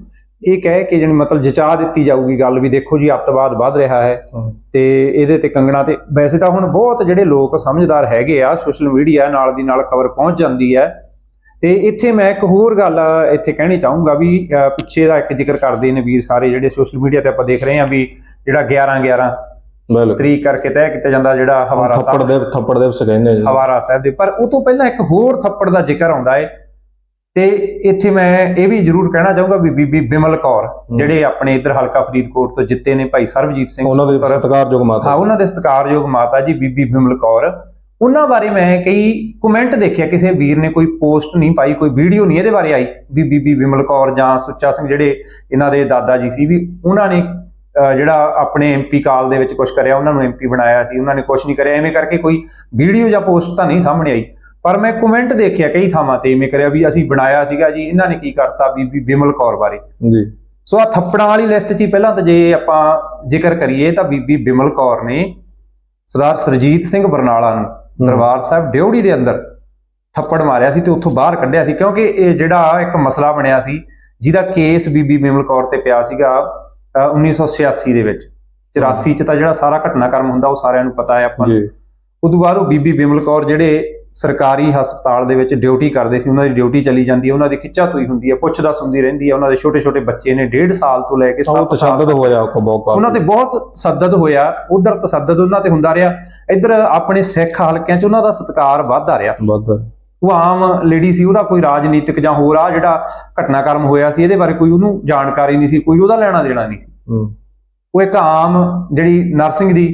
ਇਹ ਕਹਿ ਕੇ ਜਿਹੜੀ ਮਤਲਬ ਜਚਾ ਦਿੱਤੀ ਜਾਊਗੀ ਗੱਲ ਵੀ ਦੇਖੋ ਜੀ ਅੱਤਵਾਦ ਵੱਧ ਰਿਹਾ ਹੈ ਤੇ ਇਹਦੇ ਤੇ ਕੰਗਣਾ ਤੇ ਵੈਸੇ ਤਾਂ ਹੁਣ ਬਹੁਤ ਜਿਹੜੇ ਲੋਕ ਸਮਝਦਾਰ ਹੈਗੇ ਆ ਸੋਸ਼ਲ ਮੀਡੀਆ ਨਾਲ ਦੀ ਨਾਲ ਖਬਰ ਪਹੁੰਚ ਜਾਂਦੀ ਹੈ। ਤੇ ਇੱਥੇ ਮੈਂ ਇੱਕ ਹੋਰ ਗੱਲ ਇੱਥੇ ਕਹਿਣੀ ਚਾਹੂੰਗਾ ਵੀ ਪਿੱਛੇ ਦਾ ਇੱਕ ਜ਼ਿਕਰ ਕਰਦੇ ਨੇ ਵੀਰ ਸਾਰੇ ਜਿਹੜੇ ਸੋਸ਼ਲ ਮੀਡੀਆ ਤੇ ਆਪਾਂ ਦੇਖ ਰਹੇ ਹਾਂ ਵੀ ਜਿਹੜਾ 11 11 ਬਿਲਕੁਲ। ਤਰੀਕ ਕਰਕੇ ਤੈਅ ਕੀਤਾ ਜਾਂਦਾ ਜਿਹੜਾ ਹਵਾਰਾ ਥੱਪੜ ਸਾਹਿਬ ਦੇ ਥੱਪੜ ਦੇ ਕਹਿੰਦੇ ਜੀ। ਹਵਾਰਾ ਸਾਹਿਬ ਦੇ। ਪਰ ਉਹ ਤੋਂ ਪਹਿਲਾਂ ਇੱਕ ਹੋਰ ਥੱਪੜ ਦਾ ਜ਼ਿਕਰ ਆਉਂਦਾ ਹੈ ਤੇ ਇੱਥੇ ਮੈਂ ਇਹ ਵੀ ਜ਼ਰੂਰ ਕਹਿਣਾ ਚਾਹੂੰਗਾ ਵੀ ਬੀਬੀ ਬਿਮਲ ਕੌਰ ਜਿਹੜੇ ਆਪਣੇ ਇੱਧਰ ਹਲਕਾ ਫਰੀਦਕੋਟ ਤੋਂ ਜਿੱਤੇ ਨੇ ਭਾਈ ਸਰਬਜੀਤ ਸਿੰਘ ਉਹਨਾਂ ਦੇ। ਸਤਿਕਾਰਯੋਗ ਹਾਂ ਮਾਤਾ ਉਹਨਾਂ ਦੇ ਸਤਿਕਾਰਯੋਗ ਮਾਤਾ ਜੀ ਬੀਬੀ ਬਿਮਲ ਕੌਰ। ਉਹਨਾਂ ਬਾਰੇ ਮੈਂ ਕਈ ਕਮੈਂਟ ਦੇਖਿਆ ਕਿਸੇ ਵੀਰ ਨੇ ਕੋਈ ਪੋਸਟ ਨਹੀਂ ਪਾਈ ਕੋਈ ਵੀਡੀਓ ਨਹੀਂ ਇਹਦੇ ਬਾਰੇ ਆਈ ਵੀ ਬੀਬੀ ਬਿਮਲ ਕੌਰ ਜਾਂ ਸੁੱਚਾ ਸਿੰਘ ਜਿਹੜੇ ਇਹਨਾਂ ਦੇ ਦਾਦਾ ਜੀ ਸੀ ਵੀ ਉਹਨਾਂ ਨੇ ਜਿਹੜਾ ਆਪਣੇ ਐਮਪੀ ਕਾਲ ਦੇ ਵਿੱਚ ਕੁਝ ਕਰਿਆ ਉਹਨਾਂ ਨੂੰ ਐਮਪੀ ਬਣਾਇਆ ਸੀ ਉਹਨਾਂ ਨੇ ਕੁਝ ਨਹੀਂ ਕਰਿਆ ਐਵੇਂ ਕਰਕੇ ਕੋਈ ਵੀਡੀਓ ਜਾਂ ਪੋਸਟ ਤਾਂ ਨਹੀਂ ਸਾਹਮਣੇ ਆਈ। ਪਰ ਮੈਂ ਕਮੈਂਟ ਦੇਖਿਆ ਕਈ ਥਾਵਾਂ ਤੇ ਐਵੇਂ ਕਰਿਆ ਵੀ ਅਸੀਂ ਬਣਾਇਆ ਸੀਗਾ ਜੀ ਇਹਨਾਂ ਨੇ ਕੀ ਕਰਤਾ ਬੀਬੀ ਬਿਮਲ ਕੌਰ ਬਾਰੇ। ਜੀ। ਸੋ ਆ ਥੱਪੜਾਂ ਵਾਲੀ ਲਿਸਟ 'ਚ ਹੀ ਪਹਿਲਾਂ ਤਾਂ ਜੇ ਆਪਾਂ ਜ਼ਿਕਰ ਕਰੀਏ ਤਾਂ ਬੀਬੀ ਬਿਮਲ ਕੌਰ ਨੇ ਸਰਦਾਰ ਸਰਜੀਤ ਸਿੰਘ ਬਰਨਾਲਾ ਨੂੰ ਦਰਬਾਰ ਸਾਹਿਬ ਡਿਉੜੀ ਦੇ ਅੰਦਰ ਥੱਪੜ ਮਾਰਿਆ ਸੀ ਤੇ ਉੱਥੋਂ ਬਾਹਰ ਕੱਢਿਆ ਸੀ ਕਿਉਂਕਿ ਇਹ ਜਿਹੜਾ ਇੱਕ ਮਸਲਾ ਬਣਿਆ ਸੀ ਜਿਹਦਾ ਕੇਸ ਬੀਬੀ ਬਿਮਲ ਕੌਰ ਤੇ ਪਿਆ ਸੀਗਾ ਅਹ 1986 ਦੇ ਵਿੱਚ। 84 ਚ ਤਾਂ ਜਿਹੜਾ ਸਾਰਾ ਘਟਨਾਕ੍ਰਮ ਹੁੰਦਾ ਉਹ ਸਾਰਿਆਂ ਨੂੰ ਪਤਾ ਹੈ ਆਪਾਂ ਨੂੰ। ਜੀ। ਉਦੋਂ ਬਾਅਦ ਉਹ ਬੀਬੀ ਬਿਮਲ ਕੌਰ ਜਿਹੜੇ ਸਰਕਾਰੀ ਹਸਪਤਾਲ ਦੇ ਵਿੱਚ ਡਿਊਟੀ ਕਰਦੇ ਸੀ ਉਹਨਾਂ ਦੀ ਡਿਊਟੀ ਚੱਲੀ ਜਾਂਦੀ ਹੈ ਉਹਨਾਂ ਦੀ ਖਿੱਚਾ ਤੋਈ ਹੁੰਦੀ ਹੈ ਪੁੱਛ-ਦੱਸ ਹੁੰਦੀ ਰਹਿੰਦੀ ਹੈ ਉਹਨਾਂ ਦੇ ਛੋਟੇ-ਛੋਟੇ ਬੱਚੇ ਨੇ 1.5 ਸਾਲ ਤੋਂ ਲੈ ਕੇ ਉਹ 7 ਸਾਲ ਤਸ਼ੱਦਦ ਹੋਇਆ ਉਹਨਾਂ ਤੇ ਬਹੁਤ ਤਸੱਦਦ ਹੋਇਆ ਉਧਰ ਤਸੱਦਦ ਉਹਨਾਂ ਤੇ ਹੁੰਦਾ ਰਿਹਾ ਇੱਧਰ ਆਪਣੇ ਸਿੱਖ ਹਲਕਿਆਂ 'ਚ ਉਹਨਾਂ ਦਾ ਸਤਿਕਾਰ ਵੱਧਦਾ ਰਿਹਾ। ਵੱਧ ਉਹ ਆਮ ਲੇਡੀ ਸੀ ਉਹਦਾ ਕੋਈ ਰਾਜਨੀਤਿਕ ਜਾਂ ਹੋਰ ਆ ਜਿਹੜਾ ਘਟਨਾਕ੍ਰਮ ਹੋਇਆ ਸੀ ਇਹਦੇ ਬਾਰੇ ਕੋਈ ਉਹਨੂੰ ਜਾਣਕਾਰੀ ਨਹੀਂ ਸੀ ਕੋਈ ਉਹਦਾ ਲੈਣਾ ਦੇਣਾ ਨਹੀਂ ਸੀ। ਉਹ ਇੱਕ ਆਮ ਜਿਹੜੀ ਨਰਸਿੰਗ ਦੀ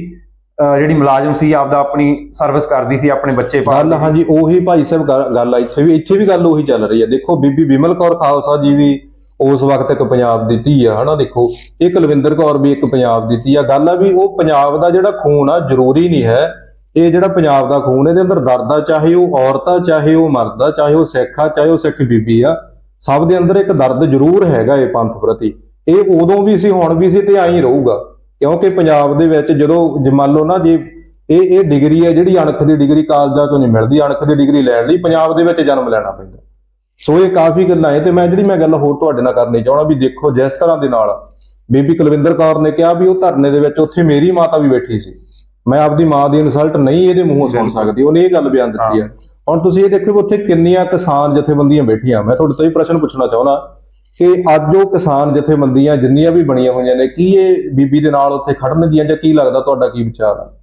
ਜਿਹੜੀ ਮੁਲਾਜ਼ਮ ਸੀ ਆਪਦਾ ਆਪਣੀ ਸਰਵਿਸ ਕਰਦੀ ਸੀ ਆਪਣੇ ਬੱਚੇ ਗੱਲ। ਹਾਂਜੀ ਉਹੀ ਭਾਈ ਸਾਹਿਬ ਗੱਲ ਗੱਲ ਆ ਇੱਥੇ ਵੀ ਇੱਥੇ ਵੀ ਗੱਲ ਉਹੀ ਚੱਲ ਰਹੀ ਹੈ ਦੇਖੋ ਬੀਬੀ ਬਿਮਲ ਕੌਰ ਖਾਲਸਾ ਜੀ ਵੀ ਉਸ ਵਕਤ ਇੱਕ ਪੰਜਾਬ ਦੀ ਧੀ ਆ ਹਨਾ ਦੇਖੋ। ਇਹ ਕੁਲਵਿੰਦਰ ਕੌਰ ਵੀ ਇੱਕ ਪੰਜਾਬ ਦੀ ਧੀ ਆ। ਗੱਲ ਆ ਵੀ ਉਹ ਪੰਜਾਬ ਦਾ ਜਿਹੜਾ ਖੂਨ ਆ ਜ਼ਰੂਰੀ ਨਹੀਂ ਹੈ। ਇਹ ਜਿਹੜਾ ਪੰਜਾਬ ਦਾ ਖੂਨ ਇਹਦੇ ਅੰਦਰ ਦਰਦ ਆ ਚਾਹੇ ਉਹ ਔਰਤ ਆ ਚਾਹੇ ਉਹ ਮਰਦ ਆ ਚਾਹੇ ਉਹ ਸਿੱਖ ਆ ਚਾਹੇ ਉਹ ਸਿੱਖ ਬੀਬੀ ਆ ਸਭ ਦੇ ਅੰਦਰ ਇੱਕ ਦਰਦ ਜ਼ਰੂਰ ਹੈਗਾ ਇਹ ਪੰਥ ਪ੍ਰਤੀ। ਇਹ ਉਦੋਂ ਵੀ ਸੀ ਹੁਣ ਵੀ ਸੀ ਤੇ ਐਂ ਹੀ ਰਹੂਗਾ। ਕਿਉਂਕਿ ਪੰਜਾਬ ਦੇ ਵਿੱਚ ਜਦੋਂ ਜੇ ਮੰਨ ਲਓ ਨਾ ਜੇ ਇਹ ਇਹ ਡਿਗਰੀ ਹੈ ਜਿਹੜੀ ਅਣਖ ਦੀ ਡਿਗਰੀ ਕਾਲਜਾਂ ਤੋਂ ਨਹੀਂ ਮਿਲਦੀ ਅਣਖ ਦੀ ਡਿਗਰੀ ਲੈਣ ਲਈ ਪੰਜਾਬ ਦੇ ਵਿੱਚ ਜਨਮ ਲੈਣਾ ਪੈਂਦਾ। ਸੋ ਇਹ ਕਾਫੀ ਗੱਲਾਂ ਹੈ ਤੇ ਮੈਂ ਜਿਹੜੀ ਮੈਂ ਗੱਲ ਹੋਰ ਤੁਹਾਡੇ ਨਾਲ ਕਰਨੀ ਚਾਹਣਾ ਵੀ ਦੇਖੋ ਜਿਸ ਤਰ੍ਹਾਂ ਦੇ ਨਾਲ ਬੀਬੀ ਕੁਲਵਿੰਦਰ ਕੌਰ ਨੇ ਕਿਹਾ ਵੀ ਉਹ ਧਰਨੇ ਦੇ ਵਿੱਚ ਉੱਥੇ ਮੇਰੀ ਮਾਤਾ ਵੀ ਬੈਠੀ ਸੀ। ਮੈਂ ਆਪਦੀ ਮਾਂ ਦੀ ਇਨਸਲਟ ਨਹੀਂ ਇਹਦੇ ਮੂੰਹੋਂ ਸੁਣ। ਸਕਦੀ ਉਹਨੇ ਇਹ ਗੱਲ ਬਿਆਨ ਦਿੱਤੀ ਹੈ। ਹੁਣ ਤੁਸੀਂ ਇਹ ਦੇਖੋ ਉੱਥੇ ਕਿੰਨੀਆਂ ਕਿਸਾਨ ਜਥੇਬੰਦੀਆਂ ਬੈਠੀਆਂ। ਮੈਂ ਤੁਹਾਡੇ ਤੋਂ ਇਹ ਪ੍ਰਸ਼ਨ ਪੁੱਛਣਾ ਚਾਹੁੰਦਾ ਕਿ ਅੱਜ ਉਹ ਕਿਸਾਨ ਜਥੇਬੰਦੀਆਂ ਜਿੰਨੀਆਂ ਵੀ ਬਣੀਆਂ ਹੋਈਆਂ ਨੇ ਕੀ ਇਹ ਬੀਬੀ ਦੇ ਨਾਲ ਉੱਥੇ ਖੜਨਗੀਆਂ ਜਾਂ ਕੀ ਲੱਗਦਾ ਤੁਹਾਡਾ ਕੀ ਵਿਚਾਰ ਆ?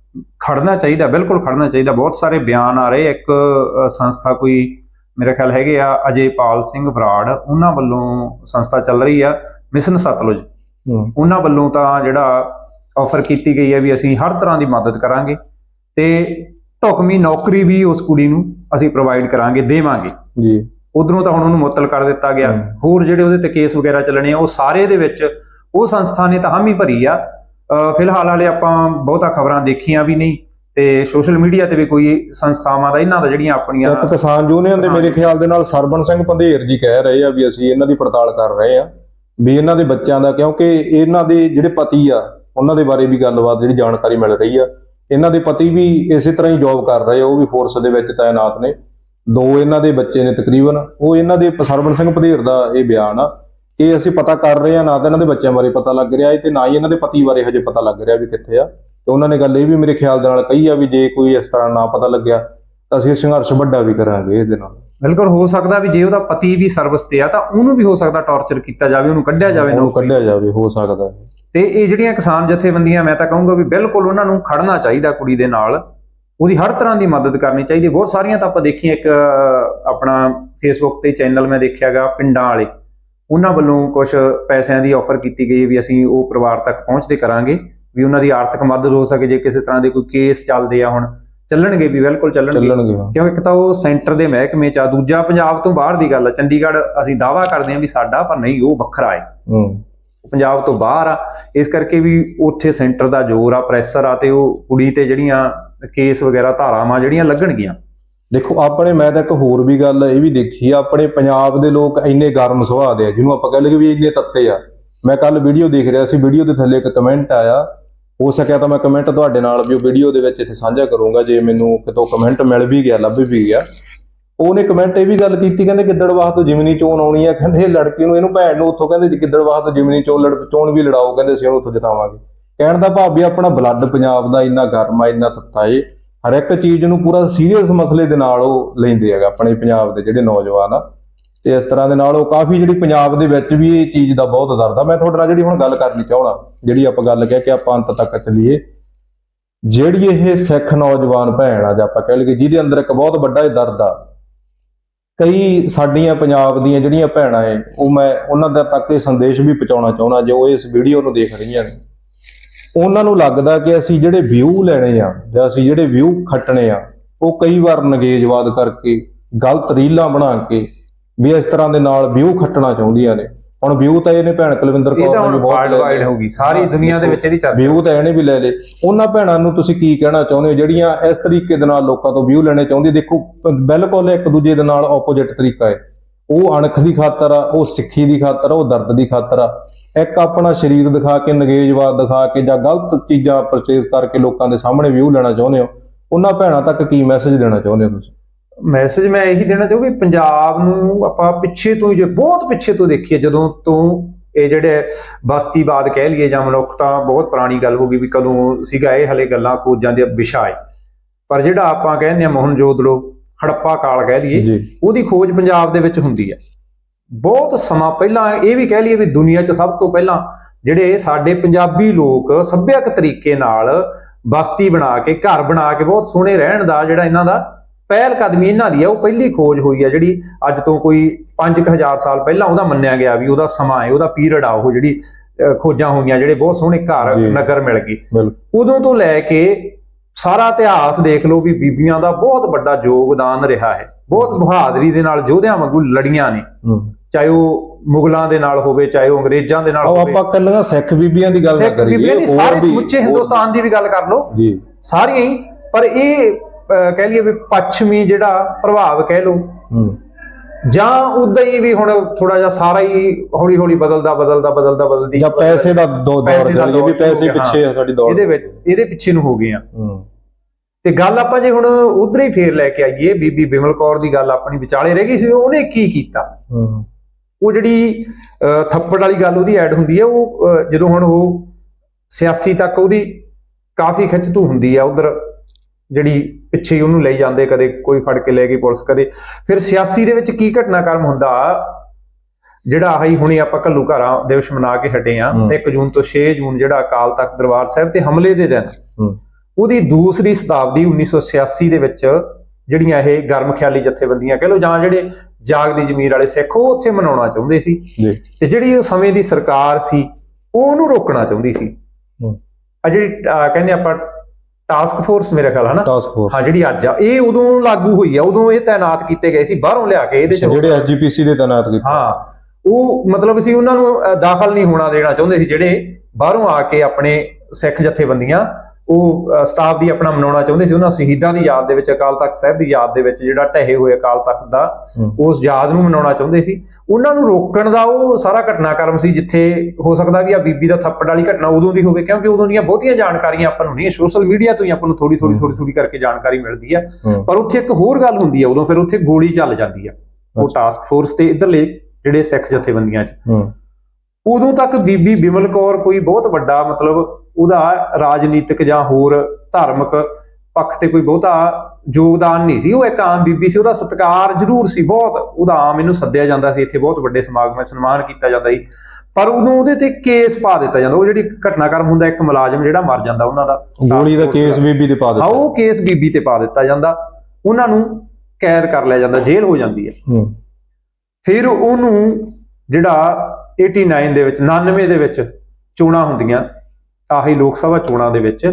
ਖੜਨਾ ਚਾਹੀਦਾ ਬਿਲਕੁਲ ਖੜਨਾ ਚਾਹੀਦਾ। ਬਹੁਤ ਸਾਰੇ ਬਿਆਨ ਆ ਰਹੇ। ਇੱਕ ਸੰਸਥਾ ਕੋਈ ਮੇਰੇ ਖਿਆਲ ਹੈਗੇ ਆ ਅਜੇਪਾਲ ਸਿੰਘ ਬਰਾੜ ਉਹਨਾਂ ਵੱਲੋਂ ਸੰਸਥਾ ਚੱਲ ਰਹੀ ਆ ਮਿਸ਼ਨ ਸਤਲੁਜ। ਹੂੰ। ਉਹਨਾਂ ਵੱਲੋਂ ਤਾਂ ਜਿਹੜਾ ਆਫਰ ਕੀਤੀ ਗਈ ਹੈ ਵੀ ਅਸੀਂ ਹਰ ਤਰ੍ਹਾਂ ਦੀ ਮਦਦ ਕਰਾਂਗੇ ਤੇ ਢੁਕਵੀਂ ਨੌਕਰੀ ਵੀ ਉਸ ਕੁੜੀ ਨੂੰ ਅਸੀਂ ਪ੍ਰੋਵਾਈਡ ਕਰਾਂਗੇ ਦੇਵਾਂਗੇ। ਜੀ। ਉਧਰੋਂ ਤਾਂ ਹੁਣ ਉਹਨੂੰ ਮੁਅੱਤਲ ਕਰ ਦਿੱਤਾ ਗਿਆ। ਹੋਰ ਜਿਹੜੇ ਉਹਦੇ ਤੇ ਕੇਸ ਵਗੈਰਾ ਚੱਲਣੇ ਆ ਉਹ ਸਾਰੇ ਦੇ ਵਿੱਚ ਉਹ ਸੰਸਥਾ ਨੇ ਤਾਂ ਹਾਮੀ ਭਰੀ ਆ। ਫਿਲਹਾਲ ਹਾਲੇ ਆਪਾਂ ਬਹੁਤਾ ਖਬਰਾਂ ਦੇਖੀਆਂ ਵੀ ਨਹੀਂ ਤੇ ਸੋਸ਼ਲ ਮੀਡੀਆ ਤੇ ਵੀ ਕੋਈ ਸੰਸਥਾਵਾਂ ਦਾ ਇਹਨਾਂ ਦਾ ਜਿਹੜੀਆਂ ਆਪਣੀਆਂ ਇੱਕ ਕਿਸਾਨ ਯੂਨੀਅਨ ਦੇ ਮੇਰੇ ਖਿਆਲ ਦੇ ਨਾਲ ਸਰਬਨ ਸਿੰਘ ਪੰਧੇਰ ਜੀ ਕਹਿ ਰਹੇ ਆ ਵੀ ਅਸੀਂ ਇਹਨਾਂ ਦੀ ਪੜਤਾਲ ਕਰ ਰਹੇ ਆ ਵੀ ਇਹਨਾਂ ਦੇ ਬੱਚਿਆਂ ਦਾ ਕਿਉਂਕਿ ਇਹਨਾਂ ਦੇ ਜਿਹੜੇ ਪਤੀ ਆ ਉਹਨਾਂ ਦੇ ਬਾਰੇ ਵੀ ਗੱਲਬਾਤ ਜਿਹੜੀ ਜਾਣਕਾਰੀ ਮਿਲ ਰਹੀ ਆ। ਇਹਨਾਂ ਦੇ ਪਤੀ ਵੀ ਇਸੇ ਤਰ੍ਹਾਂ ਹੀ ਜੌਬ ਕਰ ਰਹੇ ਆ ਉਹ ਵੀ ਫੋਰਸ ਦੇ ਵਿੱਚ ਤਾਇਨਾਤ ਨੇ। ਦੋ ਇਹਨਾਂ ਦੇ ਬੱਚੇ ਨੇ ਤਕਰੀਬਨ ਉਹ ਇਹਨਾਂ ਦੇ ਸਰਬਨ ਸਿੰਘ ਪੰਧੇਰ ਦਾ ਇਹ ਬਿਆਨ ਆ ਕਿ ਅਸੀਂ ਪਤਾ ਕਰ ਰਹੇ ਆ ਨਾ ਤਾਂ ਇਹਨਾਂ ਦੇ ਬੱਚਿਆਂ ਬਾਰੇ ਪਤਾ ਲੱਗ ਰਿਹਾ ਹੈ ਤੇ ਨਾ ਹੀ ਇਹਨਾਂ ਦੇ ਪਤੀ ਬਾਰੇ ਹਜੇ ਪਤਾ ਲੱਗ ਰਿਹਾ ਵੀ ਕਿੱਥੇ ਆ। ਤੇ ਉਹਨਾਂ ਨੇ ਗੱਲ ਇਹ ਵੀ ਮੇਰੇ ਖਿਆਲ ਦੇ ਨਾਲ ਕਹੀ ਆ ਵੀ ਜੇ ਕੋਈ ਇਸ ਤਰ੍ਹਾਂ ਨਾ ਪਤਾ ਲੱਗਿਆ ਤਾਂ ਅਸੀਂ ਸੰਘਰਸ਼ ਵੱਡਾ ਵੀ ਕਰਾਂਗੇ ਇਹਦੇ ਨਾਲ। ਬਿਲਕੁਲ ਹੋ ਸਕਦਾ ਵੀ ਜੇ ਉਹਦਾ ਪਤੀ ਵੀ ਸਰਵਿਸ ਤੇ ਆ ਤਾਂ ਉਹਨੂੰ ਵੀ ਹੋ ਸਕਦਾ ਟੌਰਚਰ ਕੀਤਾ ਜਾਵੇ ਉਹਨੂੰ ਕੱਢਿਆ ਜਾਵੇ ਉਹਨੂੰ ਕੱਢਿਆ ਜਾਵੇ ਹੋ ਸਕਦਾ। ਤੇ ਇਹ ਜਿਹੜੀਆਂ ਕਿਸਾਨ ਜਥੇਬੰਦੀਆਂ ਮੈਂ ਤਾਂ ਕਹੂੰਗਾ ਵੀ ਬਿਲਕੁਲ ਉਹਨਾਂ ਨੂੰ ਖੜਨਾ ਚਾਹੀਦਾ ਕੁੜੀ ਦੇ ਨਾਲ। ਉਹਦੀ ਹਰ ਤਰ੍ਹਾਂ ਦੀ ਮਦਦ ਕਰਨੀ ਚਾਹੀਦੀ ਬਹੁਤ ਸਾਰੀਆਂ ਤਾਂ ਆਪਾਂ ਦੇਖੀਆਂ ਇੱਕ ਆਪਣਾ ਫੇਸਬੁੱਕ ਤੇ ਚੈਨਲ ਮੈਂ ਦੇਖਿਆਗਾ ਪਿੰਡਾਂ ਵਾਲੇ। ਉਹਨਾਂ ਵੱਲੋਂ ਕੁਝ ਪੈਸਿਆਂ ਦੀ ਆਫਰ ਕੀਤੀ ਗਈ ਵੀ ਅਸੀਂ ਉਹ ਪਰਿਵਾਰ ਤੱਕ ਪਹੁੰਚਦੇ ਕਰਾਂਗੇ ਵੀ ਉਹਨਾਂ ਦੀ ਆਰਥਿਕ ਮਦਦ ਹੋ ਸਕੇ ਜੇ ਕਿਸੇ ਤਰ੍ਹਾਂ ਦੇ ਕੋਈ ਕੇਸ ਚੱਲਦੇ ਆ ਹੁਣ। ਚੱਲਣਗੇ ਵੀ ਬਿਲਕੁਲ ਚੱਲਣਗੇ। ਕਿਉਂਕਿ ਇੱਕ ਤਾਂ ਉਹ ਸੈਂਟਰ ਦੇ ਮਹਿਕਮੇ ਚ ਆ ਦੂਜਾ ਪੰਜਾਬ ਤੋਂ ਬਾਹਰ ਦੀ ਗੱਲ ਆ ਚੰਡੀਗੜ੍ਹ ਅਸੀਂ ਦਾਵਾ ਕਰਦੇ ਹਾਂ ਵੀ ਸਾਡਾ ਪਰ ਨਹੀਂ ਉਹ ਵੱਖਰਾ ਹੈ। ਹੂੰ। ਪੰਜਾਬ ਤੋਂ ਬਾਹਰ ਆ। ਇਸ ਕਰਕੇ ਵੀ ਉੱਥੇ ਸੈਂਟਰ ਦਾ ਜ਼ੋਰ ਆ ਪ੍ਰੈਸ਼ਰ ਆ ਤੇ ਉਹ ਕੁੜੀ ਤੇ ਜਿਹੜੀਆਂ ਕੇਸ ਵਗੈਰਾ ਧਾਰਾਵਾਂ ਜਿਹੜੀਆਂ ਲੱਗਣਗੀਆਂ। ਦੇਖੋ, ਆਪਣੇ, ਮੈਂ ਤਾਂ ਇੱਕ ਹੋਰ ਵੀ ਗੱਲ ਇਹ ਵੀ ਦੇਖੀ ਆ, ਆਪਣੇ ਪੰਜਾਬ ਦੇ ਲੋਕ ਇੰਨੇ ਗਰਮ ਸੁਭਾਅ ਦੇ ਆ, ਜਿਹਨੂੰ ਆਪਾਂ ਕਹਿ ਲਈਏ ਵੀ ਇੰਨੇ ਤੱਤੇ ਆ। ਮੈਂ ਕੱਲ ਵੀਡੀਓ ਦੇਖ ਰਿਹਾ ਸੀ, ਵੀਡੀਓ ਦੇ ਥੱਲੇ ਇੱਕ ਕਮੈਂਟ ਆਇਆ। ਹੋ ਸਕਿਆ ਤਾਂ ਮੈਂ ਕਮੈਂਟ ਤੁਹਾਡੇ ਨਾਲ ਵੀ ਵੀਡੀਓ ਦੇ ਵਿੱਚ ਇੱਥੇ ਸਾਂਝਾ ਕਰੂੰਗਾ, ਜੇ ਮੈਨੂੰ ਕਿਤੋਂ ਕਮੈਂਟ ਮਿਲ ਵੀ ਗਿਆ, ਲੱਭ ਵੀ ਗਿਆ। ਉਹਨੇ ਕਮੈਂਟ ਇਹ ਵੀ ਗੱਲ ਕੀਤੀ, ਕਹਿੰਦੇ ਗਿੱਦੜਵਾਹ ਤੋਂ ਜਿਮਨੀ ਚੋਣ ਆਉਣੀ ਆ, ਕਹਿੰਦੇ ਲੜਕੀ ਨੂੰ, ਇਹਨੂੰ ਭੈਣ ਨੂੰ ਉੱਥੋਂ ਕਹਿੰਦੇ ਜੀ ਗਿੱਦੜਵਾਹ ਤੋਂ ਜਿਮਨੀ ਚੋਣ ਲੜ, ਚੋਣ ਵੀ ਲੜਾਓ, ਕਹਿੰਦੇ ਅਸੀਂ ਉਹਨੂੰ ਉੱਥੋਂ ਜਿਤਾਵਾਂਗੇ। ਕਹਿਣ ਦਾ ਭਾਵ ਵੀ ਆਪਣਾ ਬਲੱਡ ਪੰਜਾਬ ਦਾ ਇੰਨਾ ਗਰਮ ਆ, ਇੰਨਾ ਤੱਤਾ ਏ। ਹਰ ਇੱਕ ਚੀਜ਼ ਨੂੰ ਪੂਰਾ ਸੀਰੀਅਸ ਮਸਲੇ ਦੇ ਨਾਲ ਉਹ ਲੈਂਦੇ ਹੈਗਾ ਆਪਣੇ ਪੰਜਾਬ ਦੇ ਜਿਹੜੇ ਨੌਜਵਾਨ ਆ। ਤੇ ਇਸ ਤਰ੍ਹਾਂ ਦੇ ਨਾਲ ਉਹ ਕਾਫੀ ਜਿਹੜੀ ਪੰਜਾਬ ਦੇ ਵਿੱਚ ਵੀ ਇਹ ਚੀਜ਼ ਦਾ ਬਹੁਤ ਦਰਦ ਆ। ਮੈਂ ਤੁਹਾਡੇ ਨਾਲ ਜਿਹੜੀ ਹੁਣ ਗੱਲ ਕਰਨੀ ਚਾਹਣਾ ਜਿਹੜੀ ਆਪਾਂ ਗੱਲ ਕਹਿ ਕੇ ਆਪਾਂ ਅੰਤ ਤੱਕ ਚੱਲੀਏ। ਜਿਹੜੀ ਇਹ ਸਿੱਖ ਨੌਜਵਾਨ ਭੈਣ ਆ, ਜਾਂ ਆਪਾਂ ਕਹਿ ਲਈਏ, ਜਿਹਦੇ ਅੰਦਰ ਇੱਕ ਬਹੁਤ ਵੱਡਾ ਇਹ ਦਰਦ ਆ। ਕਈ ਸਾਡੀਆਂ ਪੰਜਾਬ ਦੀਆਂ ਜਿਹੜੀਆਂ ਭੈਣਾਂ ਏ, ਉਹ ਮੈਂ ਉਹਨਾਂ ਦਾ ਤੱਕ ਇਹ ਸੰਦੇਸ਼ ਵੀ ਪਹੁੰਚਾਉਣਾ ਚਾਹੁੰਦਾ, ਜੋ ਇਸ ਵੀਡੀਓ ਨੂੰ ਦੇਖ ਰਹੀਆਂ ਨੇ। ਉਹਨਾਂ ਨੂੰ ਲੱਗਦਾ ਕਿ ਅਸੀਂ ਜਿਹੜੇ ਵਿਊ ਲੈਣੇ ਆ ਜਾਂ ਅਸੀਂ ਜਿਹੜੇ ਵਿਊ ਖੱਟਣੇ ਆ ਉਹ ਕਈ ਵਾਰ ਨਗੇਜਵਾਦ ਕਰਕੇ ਗਲਤ ਰੀਲਾਂ ਬਣਾ ਕੇ ਵੀ ਇਸ ਤਰ੍ਹਾਂ ਦੇ ਨਾਲ ਵਿਊ ਖੱਟਣਾ ਚਾਹੁੰਦੀਆਂ ਨੇ। ਹੁਣ ਵਿਊ ਤਾਂ ਇਹਨੇ ਭੈਣ ਕੁਲਵਿੰਦਰ ਕੌਰ ਨੇ ਬਹੁਤ ਵਰਲਡ ਲੈ। ਵਾਈਡ ਹੋ ਗਈ ਸਾਰੀ ਦੁਨੀਆ ਦੇ ਵਿੱਚ ਇਹਦੀ ਚਰਚਾ ਵਿਊ ਤਾਂ ਇਹਨੇ ਵੀ ਲੈ ਲਏ। ਉਹਨਾਂ ਭੈਣਾਂ ਨੂੰ ਤੁਸੀਂ ਕੀ ਕਹਿਣਾ ਚਾਹੁੰਦੇ ਹੋ? ਜਿਹੜੀਆਂ ਇਸ ਤਰੀਕੇ ਦੇ ਨਾਲ ਲੋਕਾਂ ਤੋਂ ਵਿਊ ਲੈਣੇ ਚਾਹੁੰਦੀ ਦੇਖੋ ਬਿਲਕੁਲ ਇੱਕ ਦੂਜੇ ਦੇ ਨਾਲ ਆਪੋਜੀਟ ਤਰੀਕਾ ਹੈ। ਉਹ ਅਣਖ ਦੀ ਖਾਤਰ ਆ, ਉਹ ਸਿੱਖੀ ਦੀ ਖਾਤਰ ਆ, ਉਹ ਦਰਦ ਦੀ ਖਾਤਰ ਆ। ਇੱਕ ਆਪਣਾ ਸਰੀਰ ਦਿਖਾ ਕੇ, ਨਗੇਜਵਾਦ ਦਿਖਾ ਕੇ ਜਾਂ ਗਲਤ ਚੀਜ਼ਾਂ ਪਰਚੇਸ ਕਰਕੇ ਲੋਕਾਂ ਦੇ ਸਾਹਮਣੇ ਵਿਊ ਲੈਣਾ ਚਾਹੁੰਦੇ ਹੋ, ਉਹਨਾਂ ਭੈਣਾਂ ਤੱਕ ਕੀ ਮੈਸੇਜ ਦੇਣਾ ਚਾਹੁੰਦੇ ਹੋ ਤੁਸੀਂ? ਮੈਸੇਜ ਮੈਂ ਇਹੀ ਦੇਣਾ ਚਾਹੂੰ ਵੀ ਪੰਜਾਬ ਨੂੰ ਆਪਾਂ ਪਿੱਛੇ ਤੋਂ ਹੀ ਜੇ, ਬਹੁਤ ਪਿੱਛੇ ਤੋਂ ਦੇਖੀਏ, ਜਦੋਂ ਤੋਂ ਇਹ ਜਿਹੜੇ ਬਸਤੀਵਾਦ ਕਹਿ ਲਈਏ ਜਾਂ ਮਨੁੱਖ ਤਾਂ ਬਹੁਤ ਪੁਰਾਣੀ ਗੱਲ ਹੋ ਗਈ ਵੀ ਕਦੋਂ ਸੀਗਾ ਇਹ ਹਲੇ ਗੱਲਾਂ ਖੋਜਾਂ ਦੇ ਵਿਸ਼ਾ ਹੈ। ਪਰ ਜਿਹੜਾ ਆਪਾਂ ਕਹਿੰਦੇ ਆ ਮੋਹਨਜੋਦੜੋ ਹੜੱਪਾ ਕਾਲ ਕਹਿ ਦਈਏ ਉਹਦੀ ਖੋਜ ਪੰਜਾਬ ਦੇ ਵਿੱਚ ਹੁੰਦੀ ਹੈ। ਬਹੁਤ ਸਮਾਂ ਪਹਿਲਾਂ ਇਹ ਵੀ ਕਹਿ ਲਈਏ ਵੀ ਦੁਨੀਆ 'ਚ ਸਭ ਤੋਂ ਪਹਿਲਾਂ ਜਿਹੜੇ ਸਾਡੇ ਪੰਜਾਬੀ ਲੋਕ ਸੱਭਿਅਕ ਤਰੀਕੇ ਨਾਲ ਬਸਤੀ ਬਣਾ ਕੇ ਘਰ ਬਣਾ ਕੇ ਬਹੁਤ ਸੋਹਣੇ ਰਹਿਣ ਦਾ ਜਿਹੜਾ ਇਹਨਾਂ ਦਾ ਪਹਿਲ ਕਦਮੀ ਇਹਨਾਂ ਦੀ ਹੈ ਉਹ ਪਹਿਲੀ ਖੋਜ ਹੋਈ ਹੈ ਜਿਹੜੀ ਅੱਜ ਤੋਂ ਕੋਈ 5000 ਸਾਲ ਪਹਿਲਾਂ ਉਹਦਾ ਮੰਨਿਆ ਗਿਆ ਵੀ ਉਹਦਾ ਸਮਾਂ ਹੈ ਉਹਦਾ ਪੀਰੀਅਡ ਆ ਉਹ ਜਿਹੜੀ ਖੋਜਾਂ ਹੋਈਆਂ ਜਿਹੜੇ ਬਹੁਤ ਸੋਹਣੇ ਘਰ। ਨਗਰ ਮਿਲ ਬਿਲਕੁਲ। ਉਦੋਂ ਤੋਂ ਲੈ ਕੇ ਸਾਰਾ ਇਤਿਹਾਸ ਦੇਖ ਲਓ ਵੀ ਬੀਬੀਆਂ ਦਾ ਬਹੁਤ ਵੱਡਾ ਯੋਗਦਾਨ ਰਿਹਾ ਹੈ। ਬਹੁਤ ਬਹਾਦਰੀ ਦੇ ਨਾਲ ਯੋਧਿਆਂ ਵਾਂਗੂ ਲੜੀਆਂ ਨੇ। ਚਾਹੇ ਉਹ ਮੁਗਲਾਂ ਦੇ ਨਾਲ ਹੋਵੇ ਚਾਹੇ ਉਹ ਅੰਗਰੇਜ਼ਾਂ ਦੇ ਨਾਲ ਹੋਵੇ। ਆਪਾਂ ਕੱਲੀਆਂ ਸਿੱਖ ਬੀਬੀਆਂ ਦੀ ਗੱਲ ਨਾ ਕਰੀਏ ਬੀਬੀਆਂ ਹੋਰ ਸਾਰੇ ਸਮੁੱਚੇ ਹਿੰਦੁਸਤਾਨ ਦੀ ਵੀ ਗੱਲ ਕਰ ਲਓ। ਜੀ। ਸਾਰੀਆਂ ਹੀ ਪਰ ਇਹ ਕਹਿ ਲਈਏ ਵੀ ਪੱਛਮੀ ਜਿਹੜਾ ਪ੍ਰਭਾਵ ਕਹਿ ਲਓ ਜਾਂ ਉਦਾਂ ਹੀ ਵੀ ਹੁਣ ਥੋੜਾ ਜਿਹਾ ਸਾਰਾ ਹੀ ਹੌਲੀ ਹੌਲੀ ਬਦਲਦਾ ਬਦਲਦਾ ਬਦਲਦਾ ਬਦਲਦੀ ਜਾਂ ਪੈਸੇ ਦਾ ਦੌਰ ਚੱਲ ਗਿਆ ਵੀ ਪੈਸੇ ਪਿੱਛੇ ਆ ਸਾਡੀ ਦੌੜ। ਇਹਦੇ ਵਿੱਚ ਇਹਦੇ ਪਿੱਛੇ ਨੂੰ ਹੋ ਗਏ ਆ। ਤੇ ਗੱਲ ਆਪਾਂ ਜੇ ਹੁਣ ਉਧਰ ਹੀ ਫੇਰ ਲੈ ਕੇ ਆਈਏ ਬੀਬੀ ਬਿਮਲ ਕੌਰ ਦੀ ਗੱਲ ਆਪਣੀ ਵਿਚਾਲੇ ਰਹਿ ਗਈ ਸੀ ਉਹਨੇ ਕੀ ਕੀਤਾ? ਹੂੰ। ਉਹ ਜਿਹੜੀ ਥੱਪੜ ਵਾਲੀ ਗੱਲ ਉਹਦੀ ਐਡ ਹੁੰਦੀ ਹੈ ਉਹ ਜਦੋਂ ਹੁਣ ਉਹ ਸਿਆਸੀ ਤੱਕ ਉਹਦੀ ਕਾਫੀ ਖਿੱਚਤੂ ਹੁੰਦੀ ਆ ਉਧਰ ਜਿਹੜੀ ਪਿੱਛੇ ਉਹਨੂੰ ਲਈ ਜਾਂਦੇ ਕਦੇ ਕੋਈ ਫੜ ਕੇ ਲੈ ਗਈ ਪੁਲਿਸ ਕਦੇ। ਫਿਰ ਸਿਆਸੀ ਦੇ ਵਿੱਚ ਕੀ ਘਟਨਾਕ੍ਰਮ ਹੁੰਦਾ? ਜਿਹੜਾ ਆਹੀ ਹੁਣੇ ਆਪਾਂ ਘੱਲੂ ਘਰਾਂ ਦਿਵਸ ਮਨਾ ਕੇ ਹਟੇ ਆ ਹਮ। 1 ਜੂਨ ਤੋਂ 6 ਜੂਨ ਜਿਹੜਾ ਅਕਾਲ ਤਖਤ ਦਰਬਾਰ ਸਾਹਿਬ ਤੇ ਹਮਲੇ ਦੇ ਦਿਨ। ਉਹਦੀ ਦੂਸਰੀ ਸ਼ਤਾਬਦੀ 1986 ਦੇ ਵਿੱਚ ਜਿਹੜੀਆਂ ਇਹ ਗਰਮ ਖਿਆਲੀ ਜਥੇਬੰਦੀਆਂ ਕਹ ਲਓ ਜਾਂ ਜਿਹੜੇ ਜਾਗਦੀ ਜ਼ਮੀਰ ਵਾਲੇ ਸਿੱਖ ਉਹ ਉੱਥੇ ਮਨਾਉਣਾ ਚਾਹੁੰਦੇ ਸੀ। ਤੇ ਜਿਹੜੀ ਉਹ ਸਮੇਂ ਦੀ ਸਰਕਾਰ ਸੀ ਉਹ ਉਹਨੂੰ ਰੋਕਣਾ ਚਾਹੁੰਦੀ ਸੀ। ਹੂੰ। ਆ ਜਿਹੜੀ ਅਹ ਕਹਿੰਦੇ ਆਪਾਂ ਟਾਸਕ ਫੋਰਸ ਮੇਰੇ ਖਿਆਲ ਹਨਾ? ਟਾਸਕ ਫੋਰਸ ਹਾਂ ਜਿਹੜੀ ਅੱਜ ਆ ਇਹ ਉਦੋਂ ਲਾਗੂ ਹੋਈ ਆ ਉਦੋਂ ਇਹ ਤਾਇਨਾਤ ਕੀਤੇ ਗਏ ਸੀ ਬਾਹਰੋਂ ਲਿਆ ਕੇ ਇਹਦੇ ਚ। ਜਿਹੜੇ ਐਸਜੀਪੀਸੀ ਦੇ ਤੈਨਾਤ ਕੀਤੇ। ਹਾਂ ਉਹ ਮਤਲਬ ਸੀ ਉਹਨਾਂ ਨੂੰ ਦਾਖਲ ਨਹੀਂ ਹੋਣਾ ਦੇਣਾ ਚਾਹੁੰਦੇ ਸੀ ਜਿਹੜੇ ਬਾਹਰੋਂ ਆ ਕੇ ਆਪਣੇ ਸਿੱਖ ਜਥੇਬੰਦੀਆਂ ਉਹ ਅਹ, ਸ਼ਤਾਬਦੀ ਆਪਣਾ ਮਨਾਉਣਾ ਚਾਹੁੰਦੇ ਸੀ। ਉਹਨਾਂ ਸ਼ਹੀਦਾਂ ਦੀ ਯਾਦ ਦੇ ਵਿੱਚ ਅਕਾਲ ਤਖਤ ਸਾਹਿਬ ਦੀ ਯਾਦ ਦੇ ਵਿੱਚ ਜਿਹੜਾ ਢਹੇ ਹੋਏ ਅਕਾਲ ਤਖਤ ਦਾ। ਉਸ ਯਾਦ ਨੂੰ ਮਨਾਉਣਾ ਚਾਹੁੰਦੇ ਸੀ। ਉਹਨਾਂ ਨੂੰ ਰੋਕਣ ਦਾ ਉਹ ਸਾਰਾ ਘਟਨਾਕ੍ਰਮ ਸੀ ਜਿੱਥੇ ਹੋ ਸਕਦਾ ਵੀ ਆ ਬੀਬੀ ਦਾ ਥੱਪੜ ਵਾਲੀ ਘਟਨਾ ਉਦੋਂ ਦੀ ਹੋਵੇ ਕਿਉਂਕਿ ਉਦੋਂ ਦੀਆਂ ਬਹੁਤੀਆਂ ਜਾਣਕਾਰੀਆਂ ਆਪਾਂ ਨੂੰ ਨਹੀਂ ਸੋਸ਼ਲ ਮੀਡੀਆ ਤੋਂ ਹੀ ਆਪਾਂ ਨੂੰ ਥੋੜੀ ਥੋੜੀ ਥੋੜੀ ਥੋੜੀ ਕਰਕੇ ਜਾਣਕਾਰੀ ਮਿਲਦੀ ਆ। ਪਰ ਉੱਥੇ ਇੱਕ ਹੋਰ ਗੱਲ ਹੁੰਦੀ ਆ ਉਦੋਂ ਫਿਰ ਉੱਥੇ ਗੋਲੀ ਚੱਲ ਜਾਂਦੀ ਆ। ਉਹ। ਟਾਸਕ ਫੋਰਸ ਤੇ ਇਧਰਲੇ ਜਿਹੜੇ ਸਿੱਖ ਜਥੇਬੰਦੀਆਂ 'ਚ। ਉਦੋਂ ਤੱਕ ਬੀਬੀ ਬਿਮਲ ਕੌਰ ਕੋਈ ਬਹੁਤ ਵੱਡਾ ਮਤਲਬ ਉਹਦਾ ਰਾਜਨੀਤਿਕ ਜਾਂ ਹੋਰ ਧਾਰਮਿਕ ਪੱਖ ਤੇ ਕੋਈ ਬਹੁਤਾ ਯੋਗਦਾਨ ਨਹੀਂ ਸੀ। ਉਹ ਇੱਕ ਆਮ ਬੀਬੀ ਸੀ ਉਹਦਾ ਸਤਿਕਾਰ ਜ਼ਰੂਰ ਸੀ ਬਹੁਤ। ਉਹਦਾ ਆਮ ਇਹਨੂੰ ਸੱਦਿਆ ਜਾਂਦਾ ਸੀ ਇੱਥੇ ਬਹੁਤ ਵੱਡੇ ਸਮਾਗਮਾਂ 'ਚ ਸਨਮਾਨ ਕੀਤਾ ਜਾਂਦਾ ਸੀ। ਪਰ ਉਦੋਂ ਉਹਦੇ ਤੇ ਕੇਸ ਪਾ ਦਿੱਤਾ ਜਾਂਦਾ। ਉਹ ਜਿਹੜੀ ਘਟਨਾਕ੍ਰਮ ਹੁੰਦਾ ਇੱਕ ਮੁਲਾਜ਼ਮ ਜਿਹੜਾ ਮਰ ਜਾਂਦਾ ਉਹਨਾਂ ਦਾ ਗੋਲੀ ਦਾ ਕੇਸ ਬੀਬੀ ਦੇ ਪਾ ਹਾਂ ਦਿੱਤਾ ਉਹ ਕੇਸ ਬੀਬੀ ਤੇ ਪਾ ਦਿੱਤਾ ਜਾਂਦਾ। ਉਹਨਾਂ ਨੂੰ ਕੈਦ ਕਰ ਲਿਆ ਜਾਂਦਾ ਜੇਲ੍ਹ ਹੋ ਜਾਂਦੀ ਹੂੰ। ਫਿਰ ਉਹਨੂੰ ਜਿਹੜਾ 89 ਦੇ ਵਿੱਚ 99 ਦੇ ਵਿੱਚ ਚੋਣਾਂ ਹੁੰਦੀਆਂ। ਆਹੀ ਲੋਕ ਸਭਾ ਚੋਣਾਂ ਦੇ ਵਿੱਚ।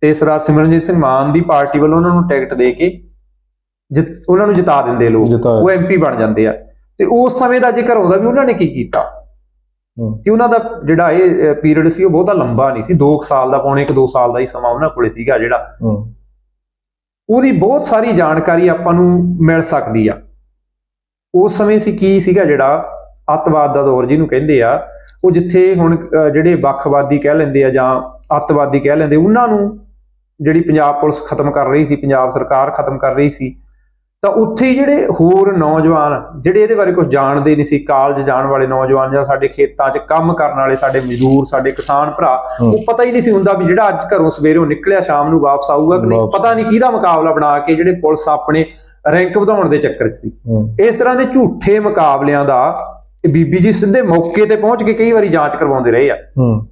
ਤੇ ਸਰਦਾਰ ਸਿਮਰਨਜੀਤ ਸਿੰਘ ਮਾਨ ਦੀ ਪਾਰਟੀ ਵੱਲੋਂ ਉਹਨਾਂ ਨੂੰ ਟਿਕਟ ਦੇ ਕੇ ਜਿਤ- ਉਹਨਾਂ ਨੂੰ ਜਿਤਾ ਦਿੰਦੇ ਲੋਕ। ਉਹ ਐਮਪੀ ਬਣ ਜਾਂਦੇ ਆ। ਤੇ ਉਸ ਸਮੇਂ ਦਾ ਜ਼ਿਕਰ ਹੁੰਦਾ ਵੀ ਉਹਨਾਂ ਨੇ ਕੀ ਕੀਤਾ। ਕਿ ਉਹਨਾਂ ਦਾ ਜਿਹੜਾ ਇਹ ਪੀਰੀਅਡ ਸੀ ਉਹ ਬਹੁਤਾ ਲੰਬਾ ਨਹੀਂ ਸੀ। 2 ਸਾਲ ਦਾ ਪੌਣੇ 1 2 ਸਾਲ ਦਾ ਹੀ ਸਮਾਂ ਉਹਨਾਂ ਕੋਲੇ ਸੀਗਾ ਜਿਹੜਾ। ਉਹਦੀ ਬਹੁਤ ਸਾਰੀ ਜਾਣਕਾਰੀ ਆਪਾਂ ਨੂੰ ਮਿਲ ਸਕਦੀ ਆ। ਉਸ ਸਮੇਂ ਸੀ ਕੀ ਸੀਗਾ ਜਿਹੜਾ ਅੱਤਵਾਦ ਦਾ ਦੌਰ ਜਿਹਨੂੰ ਕਹਿੰਦੇ ਆ। ਉਹ ਜਿੱਥੇ ਹੁਣ ਜਿਹੜੇ ਵੱਖਵਾਦੀ ਕਹਿ ਲੈਂਦੇ ਆ ਜਾਂ ਅੱਤਵਾਦੀ ਕਹਿ ਲੈਂਦੇ ਉਹਨਾਂ ਨੂੰ ਜਿਹੜੀ ਪੰਜਾਬ ਪੁਲਿਸ ਖਤਮ ਕਰ ਰਹੀ ਸੀ ਪੰਜਾਬ ਸਰਕਾਰ ਖਤਮ ਕਰ ਰਹੀ ਸੀ ਤਾਂ ਉੱਥੇ ਜਿਹੜੇ ਹੋਰ ਨੌਜਵਾਨ ਜਿਹੜੇ ਇਹਦੇ ਬਾਰੇ ਕੁਝ ਜਾਣਦੇ ਨਹੀਂ ਸੀ ਕਾਲਜ ਜਾਣ ਵਾਲੇ ਨੌਜਵਾਨ ਜਾਂ ਸਾਡੇ ਖੇਤਾਂ 'ਚ ਕੰਮ ਕਰਨ ਵਾਲੇ ਸਾਡੇ ਮਜ਼ਦੂਰ ਸਾਡੇ ਕਿਸਾਨ ਭਰਾ। ਉਹ ਪਤਾ ਹੀ ਨਹੀਂ ਸੀ ਹੁੰਦਾ ਵੀ ਜਿਹੜਾ ਅੱਜ ਘਰੋਂ ਸਵੇਰੋਂ ਨਿਕਲਿਆ ਸ਼ਾਮ ਨੂੰ ਵਾਪਸ ਆਊਗਾ ਕਿ ਨਹੀਂ। ਪਤਾ ਨਹੀਂ ਕਿਹਦਾ ਮੁਕਾਬਲਾ ਬਣਾ ਕੇ ਜਿਹੜੇ ਪੁਲਿਸ ਆਪਣੇ ਰੈਂਕ ਵਧਾਉਣ ਦੇ ਚੱਕਰ 'ਚ ਸੀ ਇਸ ਤਰ੍ਹਾਂ ਦੇ ਝੂਠੇ ਮੁਕਾਬਲਿਆਂ ਦਾ ਇਹ ਬੀਬੀ ਜੀ ਸਿੱਧੇ ਮੌਕੇ ਤੇ ਪਹੁੰਚ ਕੇ ਕਈ ਵਾਰੀ ਜਾਂਚ ਕਰਵਾਉਂਦੇ ਰਹੇ ਆ।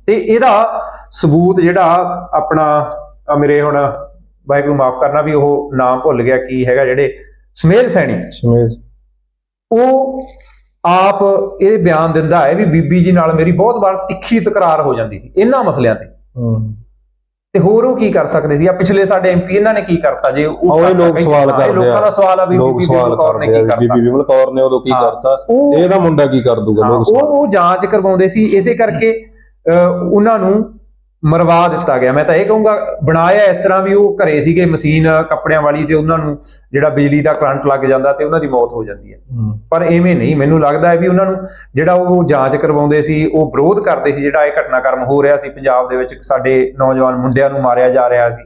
ਤੇ ਇਹਦਾ ਸਬੂਤ ਜਿਹੜਾ ਆਪਣਾ ਮੇਰੇ ਹੁਣ ਵਾਹਿਗੁਰੂ ਮਾਫ ਕਰਨਾ ਵੀ ਉਹ ਨਾਮ ਭੁੱਲ ਗਿਆ ਕੀ ਹੈਗਾ ਜਿਹੜੇ ਸਮੇਲ ਸੈਣੀ। ਸਮੇਤ ਉਹ ਆਪ ਇਹ ਬਿਆਨ ਦਿੰਦਾ ਹੈ ਵੀ ਬੀਬੀ ਜੀ ਨਾਲ ਮੇਰੀ ਬਹੁਤ ਵਾਰ ਤਿੱਖੀ ਤਕਰਾਰ ਹੋ ਜਾਂਦੀ ਸੀ ਇਹਨਾਂ ਮਸਲਿਆਂ ਤੇ। ਹੂੰ। ਤੇ ਹੋਰ ਉਹ ਕੀ ਕਰ ਸਕਦੇ ਸੀ? ਆ ਪਿਛਲੇ ਸਾਡੇ ਐਮਪੀ ਇਹਨਾਂ ਨੇ ਕੀ ਕਰਤਾ ਜੇ ਉਹ ਲੋਕ ਸਵਾਲ ਦਾ ਸਵਾਲ ਆ ਵੀ ਬੀਬੀ ਬਿਮਲ ਕੌਰ ਨੇ ਕੀ ਕਰਤਾ ਬੀਬੀ ਵਿਮਲ ਕੌਰ ਨੇ ਉਦੋਂ ਕੀ। ਕਰਤਾ? ਇਹਦਾ ਮੁੰਡਾ ਕੀ ਕਰ ਦੂਗਾ? ਲੋਕ ਉਹ ਉਹ ਜਾਂਚ ਕਰਵਾਉਂਦੇ ਸੀ। ਇਸੇ ਕਰਕੇ ਉਹਨਾਂ ਨੂੰ ਮਰਵਾ ਦਿੱਤਾ ਗਿਆ। ਮੈਂ ਤਾਂ ਇਹ ਕਹੂੰਗਾ ਬਣਾਇਆ ਇਸ ਤਰ੍ਹਾਂ ਵੀ ਉਹ ਘਰੇ ਸੀਗੇ ਮਸ਼ੀਨ ਕੱਪੜਿਆਂ ਵਾਲੀ ਤੇ ਉਹਨਾਂ ਨੂੰ ਜਿਹੜਾ ਬਿਜਲੀ ਦਾ ਕਰੰਟ ਲੱਗ ਜਾਂਦਾ ਤੇ ਉਹਨਾਂ ਦੀ ਮੌਤ ਹੋ ਜਾਂਦੀ ਹੈ। ਪਰ ਐਵੇਂ ਨਹੀਂ ਮੈਨੂੰ ਲੱਗਦਾ ਹੈ ਵੀ ਉਹਨਾਂ ਨੂੰ ਜਿਹੜਾ ਉਹ ਜਾਂਚ ਕਰਵਾਉਂਦੇ ਸੀ ਉਹ ਵਿਰੋਧ ਕਰਦੇ ਸੀ ਜਿਹੜਾ ਇਹ ਘਟਨਾਕ੍ਰਮ ਹੋ ਰਿਹਾ ਸੀ ਪੰਜਾਬ ਦੇ ਵਿੱਚ ਸਾਡੇ ਨੌਜਵਾਨ ਮੁੰਡਿਆਂ ਨੂੰ ਮਾਰਿਆ ਜਾ ਰਿਹਾ ਸੀ।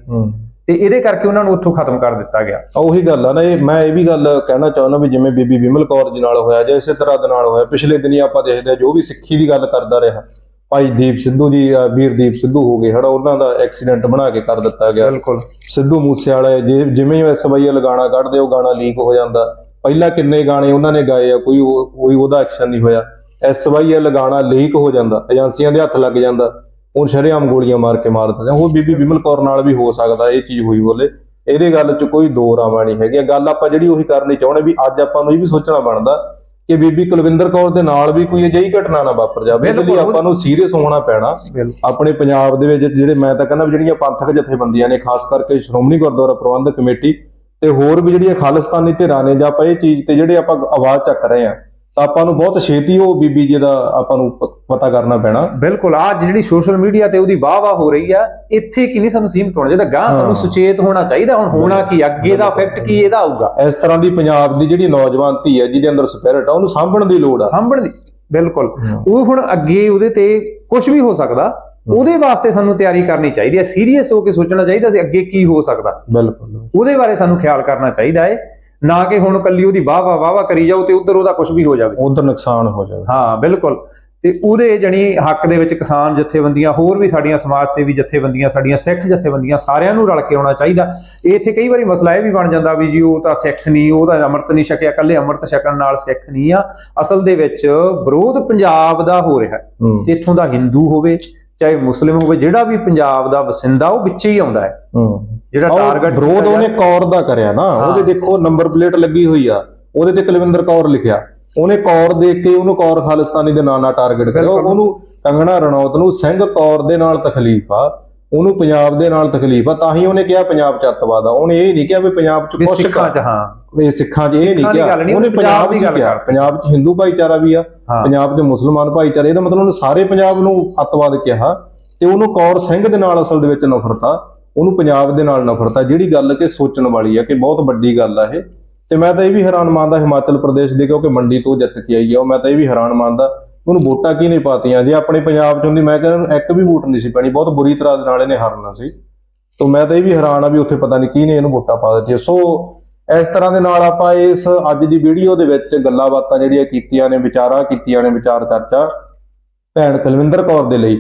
ਤੇ ਇਹਦੇ ਕਰਕੇ ਉਹਨਾਂ ਨੂੰ ਉੱਥੋਂ ਖਤਮ ਕਰ ਦਿੱਤਾ ਗਿਆ। ਉਹੀ ਗੱਲ ਆ ਨਾ ਇਹ ਮੈਂ ਇਹ ਵੀ ਗੱਲ ਕਹਿਣਾ ਚਾਹੁੰਦਾ ਵੀ ਜਿਵੇਂ ਬੀਬੀ ਵਿਮਲ ਕੌਰ ਜੀ ਨਾਲ ਹੋਇਆ ਜਾਂ ਇਸੇ ਤਰ੍ਹਾਂ ਦੇ ਨਾਲ ਹੋਇਆ ਪਿਛਲੇ ਦਿਨੀ ਆਪਾਂ ਦੇਖਦੇ ਆ ਜੋ ਵੀ ਸਿੱਖੀ ਦੀ ਗੱਲ ਕਰਦਾ ਰਿਹਾ। ਭਾਈ ਦੀਪ ਸਿੱਧੂ ਜੀ ਅਹ ਵੀਰਦੀਪ ਸਿੱਧੂ ਹੋ ਗਏ ਹੜਾ ਉਹਨਾਂ ਦਾ ਐਕਸੀਡੈਂਟ ਬਣਾ ਕੇ ਕਰ ਦਿੱਤਾ ਗਿਆ। ਬਿਲਕੁਲ। ਸਿੱਧੂ ਮੂਸੇ ਵਾਲੇ ਜਿਵੇਂ ਹੀ ਐਸਵਾਈਐਲ ਗਾਣਾ ਕੱਢਦੇ ਉਹ ਗਾਣਾ ਲੀਕ ਹੋ ਜਾਂਦਾ। ਪਹਿਲਾਂ ਕਿੰਨੇ ਗਾਣੇ ਉਹਨਾਂ ਨੇ ਗਾਏ ਆ ਕੋਈ ਉਹ- ਕੋਈ ਉਹਦਾ ਐਕਸ਼ਨ ਨਹੀਂ ਹੋਇਆ। ਐਸਵਾਈਐਲ ਗਾਣਾ ਲੀਕ ਹੋ ਜਾਂਦਾ ਏਜੰਸੀਆਂ ਦੇ ਹੱਥ ਲੱਗ ਜਾਂਦਾ। ਉਹ ਸ਼ਰੇਆਮ ਗੋਲੀਆਂ ਮਾਰ ਕੇ ਮਾਰ ਦਿੰਦੇ ਆ। ਉਹ ਬੀਬੀ ਵਿਮਲ ਕੌਰ ਨਾਲ ਵੀ ਹੋ ਸਕਦਾ ਇਹ ਚੀਜ਼ ਹੋਈ ਬੋਲੇ। ਇਹਦੇ ਗੱਲ 'ਚ ਕੋਈ ਦੋ ਰਾਵਾਂ ਨਹੀਂ ਹੈਗੀਆਂ। ਗੱਲ ਆਪਾਂ ਜਿਹੜੀ ਉਹੀ ਕਰਨੀ ਚਾਹੁੰਦੇ ਵੀ ਅੱਜ ਆਪਾਂ ਨੂੰ ਇਹ ਵੀ ਸੋਚਣਾ ਬਣਦਾ ਕਿ ਬੀਬੀ ਕੁਲਵਿੰਦਰ ਕੌਰ ਦੇ ਨਾਲ ਵੀ ਕੋਈ ਅਜਿਹੀ ਘਟਨਾ ਨਾ ਵਾਪਰ ਜਾਵੇ ਇਹਦੇ ਲਈ। ਆਪਾਂ ਨੂੰ ਸੀਰੀਅਸ ਹੋਣਾ ਪੈਣਾ ਆਪਣੇ ਪੰਜਾਬ ਦੇ ਵਿੱਚ ਜਿਹੜੇ ਮੈਂ ਤਾਂ ਕਹਿੰਦਾ ਜਿਹੜੀਆਂ ਪੰਥਕ ਜਥੇਬੰਦੀਆਂ ਨੇ ਖਾਸ ਕਰਕੇ ਸ਼੍ਰੋਮਣੀ ਗੁਰਦੁਆਰਾ ਪ੍ਰਬੰਧਕ ਕਮੇਟੀ ਤੇ ਹੋਰ ਵੀ ਜਿਹੜੀਆਂ ਖਾਲਿਸਤਾਨੀ ਧਿਰਾਂ ਨੇ ਜਾਂ ਆਪਾਂ ਇਹ ਚੀਜ਼ ਤੇ ਜਿਹੜੇ ਆਪਾਂ ਆਵਾਜ਼ ਚੱਕ ਰਹੇ ਆ ਤਾਂ ਆਪਾਂ ਨੂੰ ਬਹੁਤ ਛੇਤੀ ਉਹ ਬੀਬੀ ਜੀ ਦਾ ਆਪਾਂ ਨੂੰ ਪ- ਪਤਾ ਕਰਨਾ ਪੈਣਾ। ਬਿਲਕੁਲ ਆ ਜਿਹੜੀ ਸੋਸ਼ਲ ਮੀਡੀਆ ਤੇ ਉਹਦੀ ਵਾਹ ਵਾਹ ਹੋ ਰਹੀ ਆ ਇੱਥੇ ਕੀ ਨਹੀਂ ਸਾਨੂੰ ਸੀਮਤ ਹੋਣਾ ਚਾਹੀਦਾ ਗਾਂ ਹਾਂ। ਸਾਨੂੰ ਸੁਚੇਤ ਹੋਣਾ ਚਾਹੀਦਾ ਹੁਣ ਹੋਣਾ ਕੀ ਅੱਗੇ ਦਾ ਇਫੈਕਟ ਕੀ ਇਹਦਾ ਆਊਗਾ। ਇਸ ਤਰ੍ਹਾਂ ਦੀ ਪੰਜਾਬ ਦੀ ਜਿਹੜੀ ਨੌਜਵਾਨ ਧੀ ਹੈ ਜਿਹਦੇ ਅੰਦਰ ਸਪਿਰਿਟ ਆ ਉਹਨੂੰ ਸਾਂਭਣ ਦੀ ਲੋੜ ਆ। ਸਾਂਭਣ ਦੀ ਬਿਲਕੁਲ। ਹਾਂ। ਉਹ ਹੁਣ ਅੱਗੇ ਉਹਦੇ ਤੇ ਕੁਝ ਵੀ ਹੋ ਸਕਦਾ ਉਹਦੇ ਵਾਸਤੇ ਸਾਨੂੰ ਤਿਆਰੀ ਕਰਨੀ ਚਾਹੀਦੀ ਹੈ। ਸੀਰੀਅਸ ਹੋ ਕੇ ਸੋਚਣਾ ਚਾਹੀਦਾ ਸੀ ਅੱਗੇ ਕੀ ਹੋ ਸਕਦਾ। ਬਿਲਕੁਲ। ਉਹਦੇ ਬਾਰੇ ਸਾਨੂੰ ਖਿਆਲ ਕਰਨਾ ਚਾਹੀਦਾ ਹੈ। ਨਾ ਕਿ ਹੁਣ ਕੱਲੀ ਉਹਦੀ ਵਾਹ ਵਾਹ ਵਾਹ ਵਾਹ ਕਰੀ ਜਾਓ ਤੇ ਉਧਰ ਉਹਦਾ ਕੁਝ ਵੀ ਹੋ ਜਾਵੇ। ਉਧਰ ਨੁਕਸਾਨ ਹੋ ਜਾਵੇ। ਹਾਂ ਬਿਲਕੁਲ। ਤੇ ਉਹਦੇ ਜਣੀ ਹੱਕ ਦੇ ਵਿੱਚ ਕਿਸਾਨ ਜਥੇਬੰਦੀਆਂ ਹੋਰ ਵੀ ਸਾਡੀਆਂ ਸਮਾਜ ਸੇਵੀ ਜਥੇਬੰਦੀਆਂ ਸਾਡੀਆਂ ਸਿੱਖ ਜਥੇਬੰਦੀਆਂ ਸਾਰਿਆਂ ਨੂੰ ਰਲ ਕੇ ਆਉਣਾ ਚਾਹੀਦਾ। ਇੱਥੇ ਕਈ ਵਾਰੀ ਮਸਲਾ ਇਹ ਵੀ ਬਣ ਜਾਂਦਾ ਵੀ ਜੀ ਉਹ ਤਾਂ ਸਿੱਖ ਨਹੀਂ ਉਹਦਾ ਅੰਮ੍ਰਿਤ ਨਹੀਂ ਛਕਿਆ ਕੱਲੇ ਅੰਮ੍ਰਿਤ ਛਕਣ ਨਾਲ ਸਿੱਖ ਨਹੀਂ ਆ। ਅਸਲ ਦੇ ਵਿੱਚ ਵਿਰੋਧ ਪੰਜਾਬ ਦਾ ਹੋ ਰਿਹਾ। ਇੱਥੋਂ ਦਾ ਹਿੰਦੂ ਹੋਵੇ ਚਾਹੇ ਮੁਸਲਿਮ ਹੋਵੇ ਜਿਹੜਾ ਵੀ ਪੰਜਾਬ ਦਾ ਵਸਿੰਦਾ ਉਹ ਵਿੱਚ ਹੀ ਆਉਂਦਾ ਹੈ। ਜਿਹੜਾ ਟਾਰਗੇਟ ਵਿਰੋਧ ਉਹਨੇ ਕੌਰ ਦਾ ਕਰਿਆ ਨਾ। ਉਹਦੇ ਦੇਖੋ ਨੰਬਰ ਪਲੇਟ ਲੱਗੀ ਹੋਈ ਆ। ਉਹਦੇ ਤੇ ਕੁਲਵਿੰਦਰ ਕੌਰ ਲਿਖਿਆ। ਉਹਨੇ ਕੌਰ ਦੇਖ ਕੇ ਉਹਨੂੰ ਕੌਰ ਖਾਲਿਸਤਾਨੀ ਦੇ ਨਾਂ ਨਾਲ ਟਾਰਗੇਟ ਕਰਿਆ। ਉਹਨੂੰ ਕੰਗਣਾ ਰਣੌਤ ਨੂੰ ਸਿੰਘ ਕੌਰ ਦੇ ਨਾਲ ਤਕਲੀਫ ਆ। ਉਹਨੂੰ ਪੰਜਾਬ ਦੇ ਨਾਲ ਤਕਲੀਫ ਆ ਤਾਂ ਹੀ ਉਹਨੇ ਕਿਹਾ ਪੰਜਾਬ ਚ ਅੱਤਵਾਦ ਆ। ਉਹਨੇ ਇਹ ਨਹੀਂ ਕਿਹਾ ਵੀ ਪੰਜਾਬ ਚ ਕੁਛ ਸਿੱਖਾਂ ਚ ਹਾਂ। ਇਹ ਸਿੱਖਾਂ 'ਚ ਇਹ ਨਹੀਂ ਕਿਹਾ। ਉਹਨੇ ਪੰਜਾਬ ਦੀ ਗੱਲ ਕਰ। ਪੰਜਾਬ 'ਚ ਹਿੰਦੂ ਭਾਈਚਾਰਾ ਵੀ ਆ ਪੰਜਾਬ 'ਚ ਮੁਸਲਮਾਨ ਭਾਈਚਾਰੇ ਇਹਦਾ ਮਤਲਬ ਉਹਨੇ ਸਾਰੇ ਪੰਜਾਬ ਨੂੰ ਅੱਤਵਾਦ ਕਿਹਾ ਤੇ ਉਹਨੂੰ ਕੌਰ ਸਿੰਘ ਦੇ ਨਾਲ ਅਸਲ ਦੇ ਵਿੱਚ ਨਫ਼ਰਤ ਆ ਉਹਨੂੰ ਪੰਜਾਬ ਦੇ ਨਾਲ ਨਫ਼ਰਤ ਆ ਜਿਹੜੀ ਗੱਲ ਕਿ ਸੋਚਣ ਵਾਲੀ ਆ ਕਿ ਬਹੁਤ ਵੱਡੀ ਗੱਲ ਆ ਇਹ। ਤੇ ਮੈਂ ਤਾਂ ਇਹ ਵੀ ਹੈਰਾਨ ਮੰਨਦਾ ਹਿਮਾਚਲ ਪ੍ਰਦੇਸ਼ ਦੇ ਕਿਉਂਕਿ ਮੰਡੀ ਤੋਂ ਜਿੱਤ ਕੇ ਆਈ ਆ। ਉਹ ਮੈਂ ਤਾਂ ਇਹ ਵੀ ਹੈਰਾਨ ਮੰਨਦਾ ਉਹਨੂੰ ਵੋਟਾਂ ਕੀ ਨਹੀਂ ਪਾਤੀਆਂ? ਜੇ ਆਪਣੇ ਪੰਜਾਬ 'ਚ ਹੁੰਦੀ, ਮੈਂ ਕਹਿੰਦਾ ਇੱਕ ਵੀ ਵੋਟ ਨਹੀਂ ਸੀ ਪੈਣੀ। ਬਹੁਤ ਬੁਰੀ ਤਰ੍ਹਾਂ ਦੇ ਨਾਲ ਇਹਨੇ ਹਾਰਨਾ ਸੀ। ਤੋਂ ਮੈਂ ਤਾਂ ਇਹ ਵੀ ਹੈਰਾਨ ਆ ਵੀ ਉੱਥੇ ਪਤਾ ਨਹੀਂ ਕਿਹਨੇ ਇਹਨੂੰ ਵੋਟਾਂ ਪਾ ਦਿੱਤੀਆਂ। ਸੋ ਇਸ ਤਰ੍ਹਾਂ ਦੇ ਨਾਲ ਆਪਾਂ ਇਸ ਅੱਜ ਦੀ ਵੀਡੀਓ ਦੇ ਵਿੱਚ ਗੱਲਾਂ ਬਾਤਾਂ ਜਿਹੜੀਆਂ ਕੀਤੀਆਂ ਨੇ, ਵਿਚਾਰਾਂ ਕੀਤੀਆਂ ਨੇ, ਵਿਚਾਰ ਚਰਚਾ ਭੈਣ ਕੁਲਵਿੰਦਰ ਕੌਰ ਦੇ ਲਈ।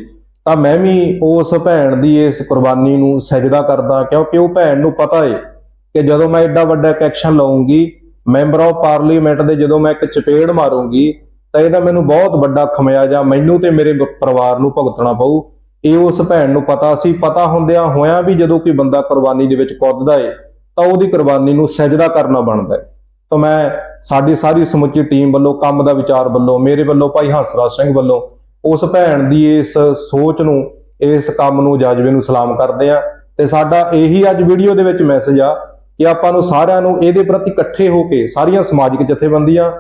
ਤਾਂ ਮੈਂ ਵੀ ਉਸ ਭੈਣ ਦੀ ਇਸ ਕੁਰਬਾਨੀ ਨੂੰ ਸਜਦਾ ਕਰਦਾ, ਕਿਉਂਕਿ ਉਹ ਭੈਣ ਨੂੰ ਪਤਾ ਏ ਕਿ ਜਦੋਂ ਮੈਂ ਐਡਾ ਵੱਡਾ ਇੱਕ ਐਕਸ਼ਨ ਲਵਾਂਗੀ ਮੈਂਬਰ ਆਫ ਪਾਰਲੀਮੈਂਟ ਦੇ ਜਦੋਂ ਮੈਂ ਇੱਕ ਚਪੇੜ ਮਾਰੂੰਗੀ ਤਾਂ ਇਹਦਾ ਮੈਨੂੰ ਬਹੁਤ ਵੱਡਾ ਖਮਿਆ ਖਮਿਆਜਾ, ਮੈਨੂੰ ਤੇ ਮੇਰੇ ਪਰਿਵਾਰ ਨੂੰ ਭੁਗਤਣਾ ਪਊ। ਇਹ ਉਸ ਭੈਣ ਨੂੰ ਪਤਾ ਸੀ, ਪਤਾ ਹੁੰਦਿਆਂ ਹੋਇਆਂ ਵੀ ਜਦੋਂ ਕੋਈ ਬੰਦਾ ਕੁਰਬਾਨੀ ਦੇ ਵਿੱਚ ਕੁੱਦਦਾ ਏ, ਤਾਂ ਉਹਦੀ ਕੁਰਬਾਨੀ ਨੂੰ ਸਜਦਾ ਕਰਨਾ ਬਣਦਾ ਹੈ ਤਾਂ ਮੈਂ ਸਾਡੀ ਸਾਰੀ ਸਮੁੱਚੀ ਟੀਮ ਵੱਲੋਂ, ਕੰਮ ਦਾ ਵਿਚਾਰ ਵੱਲੋਂ, ਮੇਰੇ ਵੱਲੋਂ, ਭਾਈ ਹੰਸਰਾਜ ਸਿੰਘ ਵੱਲੋਂ ਉਸ ਭੈਣ ਦੀ ਇਸ ਸੋਚ ਨੂੰ, ਇਸ ਕੰਮ ਨੂੰ, ਜਜ਼ਬੇ ਨੂੰ ਸਲਾਮ ਕਰਦੇ ਆ ਤੇ ਸਾਡਾ ਇਹੀ ਅੱਜ ਵੀਡੀਓ ਦੇ ਵਿੱਚ ਮੈਸੇਜ ਆ ਕਿ ਆਪਾਂ ਨੂੰ ਸਾਰਿਆਂ ਨੂੰ ਇਹਦੇ ਪ੍ਰਤੀ ਇਕੱਠੇ ਹੋ ਕੇ, ਸਾਰੀਆਂ ਸਮਾਜਿਕ ਜਥੇਬੰਦੀਆਂ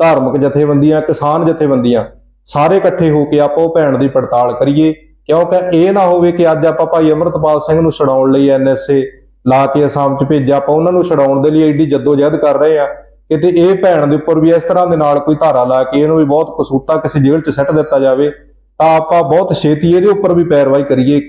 ਧਾਰਮਿਕ ਜਥੇਬੰਦੀਆਂ, ਕਿਸਾਨ ਜਥੇਬੰਦੀਆਂ, ਸਾਰੇ ਇਕੱਠੇ ਹੋ ਕੇ ਆਪਾਂ ਉਹ ਭੈਣ ਦੀ ਪੜਤਾਲ ਕਰੀਏ। ਕਿਉਂਕਿ ਇਹ ਨਾ ਹੋਵੇ ਕਿ ਅੱਜ ਆਪਾਂ ਭਾਈ ਅਮਰਤਪਾਲ ਸਿੰਘ ਨੂੰ ਛਡਾਉਣ ਲਈ ਐਨਐਸਏ ਲਾ ਕੇ ਅਸਾਮ 'ਚ ਭੇਜਿਆ, ਆਪਾਂ ਉਹਨਾਂ ਨੂੰ ਛਡਾਉਣ ਦੇ ਲਈ ਐਡੀ ਜਦੋਜਹਿਦ ਕਰ ਰਹੇ ਆ ਕਿਤੇ ਇਹ ਭੈਣ ਦੇ ਉੱਪਰ ਵੀ ਇਸ ਤਰ੍ਹਾਂ ਦੇ ਨਾਲ ਕੋਈ ਧਾਰਾ ਲਾ ਕੇ ਇਹਨੂੰ ਵੀ ਬਹੁਤ ਕਸੂਤਾ ਕਿਸੇ ਜੇਲ੍ਹ 'ਚ ਸੱਟ ਦਿੱਤਾ ਜਾਵੇ, ਤਾਂ ਆਪਾਂ ਬਹੁਤ ਛੇਤੀ ਇਹਦੇ ਉੱਪਰ ਵੀ ਪੈਰਵਾਈ ਕਰੀਏ,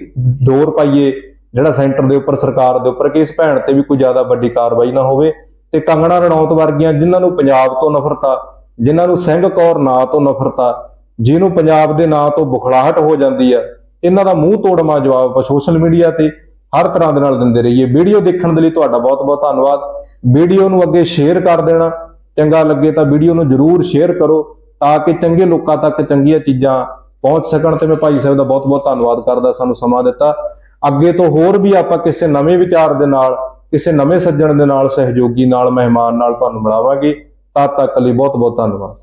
ਜ਼ੋਰ ਪਾਈਏ, ਜਿਹੜਾ ਸੈਂਟਰ ਦੇ ਉੱਪਰ, ਸਰਕਾਰ ਦੇ ਉੱਪਰ, ਕਿ ਇਸ ਭੈਣ ਤੇ ਵੀ ਕੋਈ ਜ਼ਿਆਦਾ ਵੱਡੀ ਕਾਰਵਾਈ ਨਾ ਹੋਵੇ। ਤੇ ਕੰਗਣਾ ਰਣੌਤ ਵਰਗੀਆਂ ਜਿਨ੍ਹਾਂ ਨੂੰ ਪੰਜਾਬ ਤੋਂ ਨਫ਼ਰਤ ਆ ਜਿਨ੍ਹਾਂ ਨੂੰ ਸਿੰਘ ਕੌਰ ਨਾਂ ਤੋਂ ਨਫ਼ਰਤ ਆ ਜਿਹਨੂੰ ਪੰਜਾਬ ਦੇ ਨਾਂ ਤੋਂ ਬੁਖਲਾਹਟ ਹੋ ਜਾਂਦੀ ਆ, ਇਹਨਾਂ ਦਾ ਮੂੰਹ ਤੋੜਮਾ ਜਵਾਬ ਆਪਾਂ ਸੋਸ਼ਲ ਮੀਡੀਆ ਤੇ ਹਰ ਤਰ੍ਹਾਂ ਦੇ ਨਾਲ ਦਿੰਦੇ ਰਹੀਏ। ਵੀਡੀਓ ਦੇਖਣ ਦੇ ਲਈ ਤੁਹਾਡਾ ਬਹੁਤ ਬਹੁਤ ਧੰਨਵਾਦ। ਵੀਡੀਓ ਨੂੰ ਅੱਗੇ ਸ਼ੇਅਰ ਕਰ ਦੇਣਾ। ਚੰਗਾ ਲੱਗੇ ਤਾਂ ਵੀਡੀਓ ਨੂੰ ਜਰੂਰ ਸ਼ੇਅਰ ਕਰੋ ਤਾਂ ਕਿ ਚੰਗੇ ਲੋਕਾਂ ਤੱਕ ਚੰਗੀਆਂ ਚੀਜ਼ਾਂ ਪਹੁੰਚ ਸਕਣ ਤੇ ਮੈਂ ਭਾਈ ਸਾਹਿਬ ਦਾ ਬਹੁਤ ਬਹੁਤ ਧੰਨਵਾਦ ਕਰਦਾ, ਸਾਨੂੰ ਸਮਾਂ ਦਿੱਤਾ। ਅੱਗੇ ਤੋਂ ਹੋਰ ਵੀ ਆਪਾਂ ਕਿਸੇ ਨਵੇਂ ਵਿਚਾਰ ਦੇ ਨਾਲ, ਕਿਸੇ ਨਵੇਂ ਸੱਜਣ ਦੇ ਨਾਲ, ਸਹਿਯੋਗੀ ਨਾਲ, ਮਹਿਮਾਨ ਨਾਲ ਤੁਹਾਨੂੰ ਮਿਲਾਵਾਂਗੇ। ਤਦ ਤੱਕ ਲਈ ਬਹੁਤ ਬਹੁਤ ਧੰਨਵਾਦ।